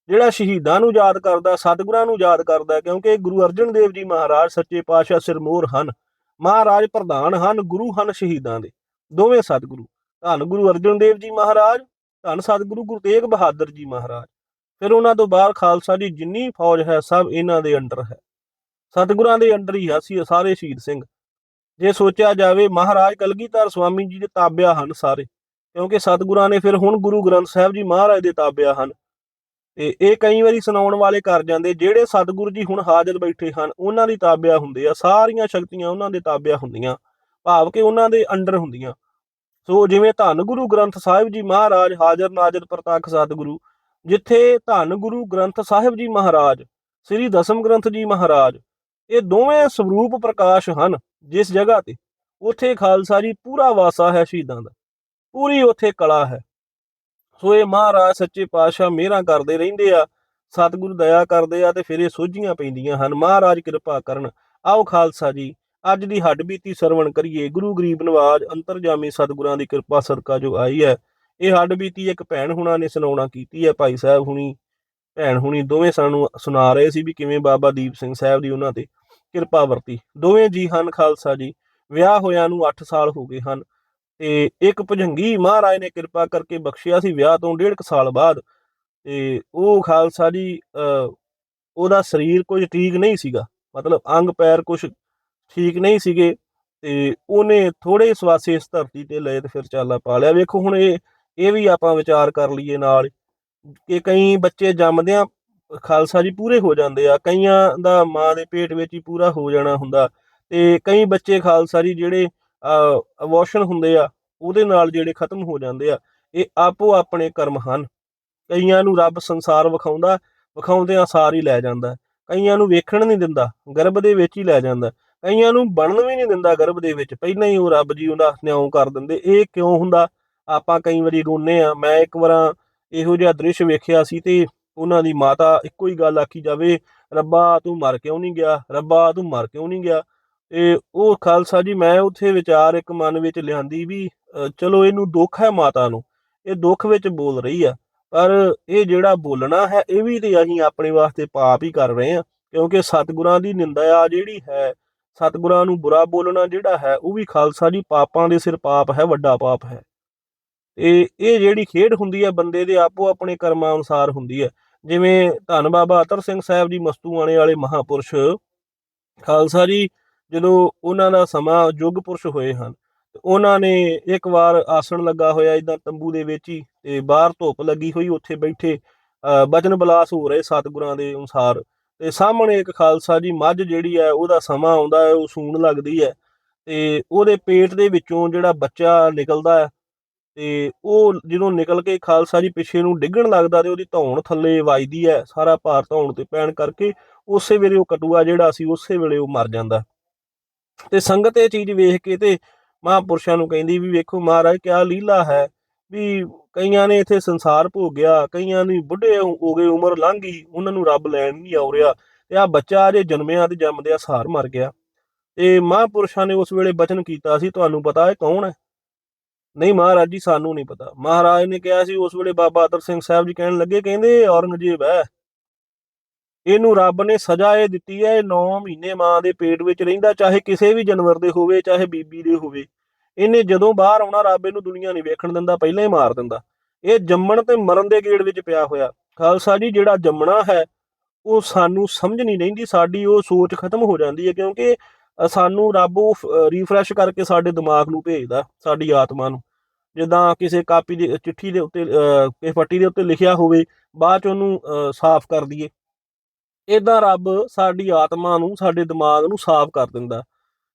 ਜਿਹੜਾ ਸ਼ਹੀਦਾਂ ਨੂੰ ਯਾਦ ਕਰਦਾ, ਸਤਿਗੁਰਾਂ ਨੂੰ ਯਾਦ ਕਰਦਾ, ਕਿਉਂਕਿ ਗੁਰੂ ਅਰਜਨ ਦੇਵ ਜੀ ਮਹਾਰਾਜ ਸੱਚੇ ਪਾਤਸ਼ਾਹ ਸਿਰਮੋਰ ਹਨ, ਮਹਾਰਾਜ ਪ੍ਰਧਾਨ ਹਨ, ਗੁਰੂ ਹਨ ਸ਼ਹੀਦਾਂ ਦੇ, ਦੋਵੇਂ ਸਤਿਗੁਰੂ। ਧੰਨ ਗੁਰੂ ਅਰਜਨ ਦੇਵ ਜੀ ਮਹਾਰਾਜ, ਧੰਨ ਸਤਿਗੁਰੂ ਗੁਰੂ ਤੇਗ ਬਹਾਦਰ ਜੀ ਮਹਾਰਾਜ। ਫਿਰ ਉਹਨਾਂ ਤੋਂ ਬਾਹਰ ਖਾਲਸਾ ਦੀ ਜਿੰਨੀ ਫੌਜ ਹੈ, ਸਭ ਇਹਨਾਂ ਦੇ ਅੰਡਰ ਹੈ। ਸਤਿਗੁਰਾਂ ਦੇ ਅੰਡਰ ਹੀ ਅਸੀਂ ਸਾਰੇ ਸ਼ਹੀਦ ਸਿੰਘ। ਜੇ ਸੋਚਿਆ ਜਾਵੇ ਮਹਾਰਾਜ ਕਲਗੀਧਰ ਸਵਾਮੀ ਜੀ ਦੇ ਤਾਬਿਆ ਹਨ ਸਾਰੇ, ਕਿਉਂਕਿ ਸਤਿਗੁਰਾਂ ਨੇ ਫਿਰ ਹੁਣ ਗੁਰੂ ਗ੍ਰੰਥ ਸਾਹਿਬ ਜੀ ਮਹਾਰਾਜ ਦੇ ਤਾਬਿਆ ਹਨ। ਤੇ ਇਹ ਕਈ ਵਾਰੀ ਸੁਣਾਉਣ ਵਾਲੇ ਕਰ ਜਾਂਦੇ, ਜਿਹੜੇ ਸਤਿਗੁਰੂ ਜੀ ਹੁਣ ਹਾਜ਼ਰ ਬੈਠੇ ਹਨ, ਉਹਨਾਂ ਦੀ ਤਾਬਿਆ ਹੁੰਦੇ ਆ, ਸਾਰੀਆਂ ਸ਼ਕਤੀਆਂ ਉਹਨਾਂ ਦੇ ਤਾਬਿਆ ਹੁੰਦੀਆਂ, ਭਾਵ ਕਿ ਉਹਨਾਂ ਦੇ ਅੰਡਰ ਹੁੰਦੀਆਂ। ਸੋ ਜਿਵੇਂ ਧੰਨ ਗੁਰੂ ਗ੍ਰੰਥ ਸਾਹਿਬ ਜੀ ਮਹਾਰਾਜ ਹਾਜ਼ਰ ਨਾਜ਼ਰ ਪ੍ਰਤੱਖ ਸਤਿਗੁਰੂ, ਜਿੱਥੇ ਧੰਨ ਗੁਰੂ ਗ੍ਰੰਥ ਸਾਹਿਬ ਜੀ ਮਹਾਰਾਜ, ਸ੍ਰੀ ਦਸਮ ਗ੍ਰੰਥ ਜੀ ਮਹਾਰਾਜ ਇਹ ਦੋਵੇਂ ਸਰੂਪ ਪ੍ਰਕਾਸ਼ ਹਨ ਜਿਸ ਜਗ੍ਹਾ ਤੇ ਉੱਥੇ ਖਾਲਸਾ ਜੀ ਪੂਰਾ ਵਾਸਾ ਹੈ ਸ਼ਹੀਦਾਂ ਦਾ, ਪੂਰੀ ਉੱਥੇ ਕਲਾ ਹੈ। ਸੋ ਇਹ ਮਹਾਰਾਜ ਸੱਚੇ ਪਾਤਸ਼ਾਹ ਮਿਹਰਾਂ ਕਰਦੇ ਰਹਿੰਦੇ ਆ, ਸਤਿਗੁਰੂ ਦਇਆ ਕਰਦੇ ਆ ਤੇ ਫਿਰ ਇਹ ਸੋਝੀਆਂ ਪੈਂਦੀਆਂ ਹਨ। ਮਹਾਰਾਜ ਕਿਰਪਾ ਕਰਨ, ਆਓ ਖਾਲਸਾ ਜੀ, ਅੱਜ ਦੀ ਹੱਡ ਬੀਤੀ ਸਰਵਣ ਕਰੀਏ। ਗੁਰੂ ਗਰੀਬ ਨਵਾਜ ਅੰਤਰਜਾਮੀ ਸਤਿਗੁਰਾਂ ਦੀ ਕਿਰਪਾ ਸਦਕਾ ਜੋ ਆਈ ਹੈ, ਇਹ ਹੱਡ ਬੀਤੀ ਇੱਕ ਭੈਣ ਹੁਣਾਂ ਨੇ ਸੁਣਾਉਣਾ ਕੀਤੀ ਹੈ। ਭਾਈ ਸਾਹਿਬ ਹੁਣੀ, ਭੈਣ ਹੁਣੀ ਦੋਵੇਂ ਸਾਨੂੰ ਸੁਣਾ ਰਹੇ ਸੀ ਵੀ ਕਿਵੇਂ ਬਾਬਾ ਦੀਪ ਸਿੰਘ ਸਾਹਿਬ ਦੀ ਉਹਨਾਂ ਤੇ ਕਿਰਪਾ ਵਰਤੀ। ਦੋਵੇਂ ਜੀ ਹਨ ਖਾਲਸਾ ਜੀ। ਵਿਆਹ ਹੋਇਆਂ ਨੂੰ 8 ਸਾਲ ਹੋ ਗਏ ਹਨ ਤੇ ਇੱਕ ਭੁਜੰਗੀ ਮਹਾਰਾਜ ਨੇ ਕਿਰਪਾ ਕਰਕੇ ਬਖਸ਼ਿਆ ਸੀ ਵਿਆਹ ਤੋਂ ਡੇਢ ਕੁ ਸਾਲ ਬਾਅਦ ਤੇ ਉਹ ਖਾਲਸਾ ਜੀ ਅਹ, ਉਹਦਾ ਸਰੀਰ ਕੁਝ ਠੀਕ ਨਹੀਂ ਸੀਗਾ। ਮਤਲਬ ਅੰਗ ਪੈਰ ਕੁਝ ਠੀਕ ਨਹੀਂ ਸੀਗੇ ਤੇ ਉਹਨੇ ਥੋੜੇ ਸਵਾਸੇ ਇਸ ਧਰਤੀ ਤੇ ਲਏ ਤੇ ਫਿਰ ਚਾਲਾ ਪਾ ਲਿਆ। ਵੇਖੋ ਹੁਣ ਇਹ ਇਹ ਵੀ ਆਪਾਂ ਵਿਚਾਰ ਕਰ ਲਈਏ ਨਾਲ ਕਿ ਕਈ ਬੱਚੇ ਜੰਮਦਿਆਂ ਖਾਲਸਾ ਜੀ ਪੂਰੇ ਹੋ ਜਾਂਦੇ ਆ, ਕਈਆਂ ਦਾ ਮਾਂ ਦੇ ਪੇਟ ਵਿੱਚ ਹੀ ਪੂਰਾ ਹੋ ਜਾਣਾ ਹੁੰਦਾ ਤੇ ਕਈ ਬੱਚੇ ਖਾਲਸਾ ਜੀ ਜਿਹੜੇ ਅਬੋਰਸ਼ਨ ਹੁੰਦੇ ਆ, ਉਹਦੇ ਨਾਲ ਜਿਹੜੇ ਖਤਮ ਹੋ ਜਾਂਦੇ ਆ, ਇਹ ਆਪੋ ਆਪਣੇ ਕਰਮ ਹਨ। ਕਈਆਂ ਨੂੰ ਰੱਬ ਸੰਸਾਰ ਵਿਖਾਉਂਦਾ, ਵਿਖਾਉਂਦਿਆਂ ਸਾਰ ਹੀ ਲੈ ਜਾਂਦਾ। ਕਈਆਂ ਨੂੰ ਵੇਖਣ ਨਹੀਂ ਦਿੰਦਾ, ਗਰਭ ਦੇ ਵਿੱਚ ਹੀ ਲੈ ਜਾਂਦਾ। ਕਈਆਂ ਨੂੰ ਬਣਨ ਵੀ ਨਹੀਂ ਦਿੰਦਾ ਗਰਭ ਦੇ ਵਿੱਚ, ਪਹਿਲਾਂ ਹੀ ਉਹ ਰੱਬ ਜੀ ਉਹਦਾ ਨਿਆਂ ਕਰ ਦਿੰਦੇ। ਇਹ ਕਿਉਂ ਹੁੰਦਾ? ਆਪਾਂ ਕਈ ਵਾਰੀ ਰੋਨੇ ਆ, ਮੈਂ ਇੱਕ ਵਾਰ ਇਹੋ ਜਿਹਾ ਦ੍ਰਿਸ਼ ਵੇਖਿਆ ਸੀ ਤੇ ਉਹਨਾਂ ਦੀ ਮਾਤਾ ਇੱਕੋ ਹੀ ਗੱਲ ਆਖੀ ਜਾਵੇ, ਰੱਬਾ ਤੂੰ ਮਰ ਕਿਉਂ ਨਹੀਂ ਗਿਆ? ਰੱਬਾ ਤੂੰ ਮਰ ਕਿਉਂ ਨਹੀਂ ਗਿਆ? ਤੇ ਉਹ ਖਾਲਸਾ ਜੀ, ਮੈਂ ਉੱਥੇ ਵਿਚਾਰ ਇੱਕ ਮਨ ਵਿੱਚ ਲਿਆਂਦੀ ਵੀ ਚਲੋ ਇਹਨੂੰ ਦੁੱਖ ਹੈ ਮਾਤਾ ਨੂੰ, ਇਹ ਦੁੱਖ ਵਿੱਚ ਬੋਲ ਰਹੀ ਆ, ਪਰ ਇਹ ਜਿਹੜਾ ਬੋਲਣਾ ਹੈ, ਇਹ ਵੀ ਤੇ ਅਸੀਂ ਆਪਣੇ ਵਾਸਤੇ ਪਾਪ ਹੀ ਕਰ ਰਹੇ ਆ ਕਿਉਂਕਿ ਸਤਿਗੁਰਾਂ ਦੀ ਨਿੰਦਾ ਆ ਜਿਹੜੀ ਹੈ, ਸਤਿਗੁਰਾਂ ਨੂੰ ਬੁਰਾ ਬੋਲਣਾ ਜਿਹੜਾ ਹੈ, ਉਹ ਵੀ ਖਾਲਸਾ ਜੀ ਪਾਪਾਂ ਦੇ ਸਿਰ ਪਾਪ ਹੈ, ਵੱਡਾ ਪਾਪ ਹੈ। ਇਹ ਇਹ ਜਿਹੜੀ ਖੇਡ ਹੁੰਦੀ ਹੈ ਬੰਦੇ ਦੇ ਆਪੋ ਆਪਣੇ ਕਰਮਾਂ ਅਨੁਸਾਰ ਹੁੰਦੀ ਹੈ ਜਿਵੇਂ ਧੰਨ ਬਾਬਾ ਅਤਰ ਸਿੰਘ ਸਾਹਿਬ ਜੀ ਮਸਤੂਆਣੇ ਵਾਲੇ ਮਹਾਪੁਰਸ਼ ਖਾਲਸਾ ਜੀ ਜਦੋਂ ਉਹਨਾਂ ਦਾ ਸਮਾਂ ਯੁੱਗ ਪੁਰਸ਼ ਹੋਏ ਹਨ ਉਹਨਾਂ ਨੇ ਇੱਕ ਵਾਰ ਆਸਣ ਲੱਗਾ ਹੋਇਆ ਇਦਾਂ ਤੰਬੂ ਦੇ ਵਿੱਚ ਹੀ ਤੇ ਬਾਹਰ ਧੁੱਪ ਲੱਗੀ ਹੋਈ ਉੱਥੇ ਬੈਠੇ ਅ, ਬਚਨ ਬਲਾਸ ਹੋ ਰਹੇ ਸਤਿਗੁਰਾਂ ਦੇ ਅਨੁਸਾਰ। ਤੇ ਸਾਹਮਣੇ ਇੱਕ ਖਾਲਸਾ ਜੀ ਮੱਝ ਜਿਹੜੀ ਹੈ ਉਹਦਾ ਸਮਾਂ ਆਉਂਦਾ ਹੈ ਉਹ ਸੂਣ ਲੱਗਦੀ ਹੈ ਤੇ ਉਹਦੇ ਪੇਟ ਦੇ ਵਿੱਚੋਂ ਜਿਹੜਾ ਬੱਚਾ ਨਿਕਲਦਾ ਹੈ ਤੇ ਉਹ ਜਦੋਂ ਨਿਕਲ ਕੇ ਖਾਲਸਾ ਜੀ ਪਿੱਛੇ ਨੂੰ ਡਿੱਗਣ ਲੱਗਦਾ ਤੇ ਉਹਦੀ ਧੌਣ ਥੱਲੇ ਵੱਜਦੀ ਹੈ, ਸਾਰਾ ਭਾਰ ਧੌਣ ਤੇ ਪੈਣ ਕਰਕੇ ਉਸੇ ਵੇਲੇ ਉਹ ਕਟੂਆ ਜਿਹੜਾ ਸੀ ਉਸੇ ਵੇਲੇ ਉਹ ਮਰ ਜਾਂਦਾ। ਤੇ ਸੰਗਤ ਇਹ ਚੀਜ਼ ਵੇਖ ਕੇ ਤੇ ਮਹਾਂਪੁਰਸ਼ਾਂ ਨੂੰ ਕਹਿੰਦੀ ਵੀ ਵੇਖੋ ਮਹਾਰਾਜ, ਕਿਆ ਲੀਲਾ ਹੈ ਵੀ ਕਈਆਂ ਨੇ ਇੱਥੇ ਸੰਸਾਰ ਭੋਗਿਆ, ਕਈਆਂ ਨੇ ਬੁੱਢੇ ਹੋ ਗਏ, ਉਮਰ ਲੰਘ ਗਈ, ਉਹਨਾਂ ਨੂੰ ਰੱਬ ਲੈਣ ਨਹੀਂ ਆ ਰਿਹਾ ਤੇ ਆ ਬੱਚਾ ਅਜੇ ਜਨਮਿਆ ਤੇ ਜੰਮਦਿਆਂ ਸਾਰ ਮਰ ਗਿਆ। ਤੇ ਮਹਾਂਪੁਰਸ਼ਾਂ ਨੇ ਉਸ ਵੇਲੇ ਬਚਨ ਕੀਤਾ ਸੀ, ਤੁਹਾਨੂੰ ਪਤਾ ਹੈ ਕੌਣ ਹੈ? ਨਹੀਂ ਮਹਾਰਾਜ ਜੀ, ਸਾਨੂੰ ਨਹੀਂ ਪਤਾ। ਮਹਾਰਾਜ ਨੇ ਕਿਹਾ ਸੀ, ਉਸ ਵੇਲੇ ਬਾਬਾ ਅਤਰ ਸਿੰਘ ਸਾਹਿਬ ਜੀ ਕਹਿਣ ਲੱਗੇ, ਕਹਿੰਦੇ ਔਰੰਗਜ਼ੇਬ ਹੈ, ਇਹਨੂੰ ਰੱਬ ਨੇ ਸਜ਼ਾ ਇਹ ਦਿੱਤੀ ਹੈ, ਇਹ 9 ਮਹੀਨੇ ਮਾਂ ਦੇ ਪੇਟ ਵਿੱਚ ਰਹਿੰਦਾ, ਚਾਹੇ ਕਿਸੇ ਵੀ ਜਾਨਵਰ ਦੇ ਹੋਵੇ, ਚਾਹੇ ਬੀਬੀ ਦੇ ਹੋਵੇ। ਇਹਨੇ ਜਦੋਂ ਬਾਹਰ ਆਉਣਾ, ਰੱਬ ਇਹਨੂੰ ਦੁਨੀਆ ਨਹੀਂ ਵੇਖਣ ਦਿੰਦਾ, ਪਹਿਲਾਂ ਹੀ ਮਾਰ ਦਿੰਦਾ। ਇਹ ਜੰਮਣ ਤੇ ਮਰਨ ਦੇ ਗੇੜ ਵਿੱਚ ਪਿਆ ਹੋਇਆ। ਖਾਲਸਾ ਜੀ, ਜਿਹੜਾ ਜੰਮਣਾ ਹੈ, ਉਹ ਸਾਨੂੰ ਸਮਝ ਨਹੀਂ ਰਹਿੰਦੀ, ਸਾਡੀ ਉਹ ਸੋਚ ਖਤਮ ਹੋ ਜਾਂਦੀ ਹੈ, ਕਿਉਂਕਿ ਸਾਨੂੰ ਰੱਬ ਉਹ ਰੀਫਰੈਸ਼ ਕਰਕੇ ਸਾਡੇ ਦਿਮਾਗ ਨੂੰ ਭੇਜਦਾ ਸਾਡੀ ਆਤਮਾ ਨੂੰ। ਜਿੱਦਾਂ ਕਿਸੇ ਕਾਪੀ ਦੀ ਚਿੱਠੀ ਦੇ ਉੱਤੇ ਅ, ਕਿਸੇ ਪੱਟੀ ਦੇ ਉੱਤੇ ਲਿਖਿਆ ਹੋਵੇ ਬਾਅਦ ਚ ਉਹਨੂੰ ਅ, ਸਾਫ਼ ਕਰ ਦਈਏ। ਇਦਾਂ ਰੱਬ ਸਾਡੀ ਆਤਮਾ ਨੂੰ ਸਾਡੇ ਦਿਮਾਗ ਨੂੰ ਸਾਫ਼ ਕਰ ਦਿੰਦਾ।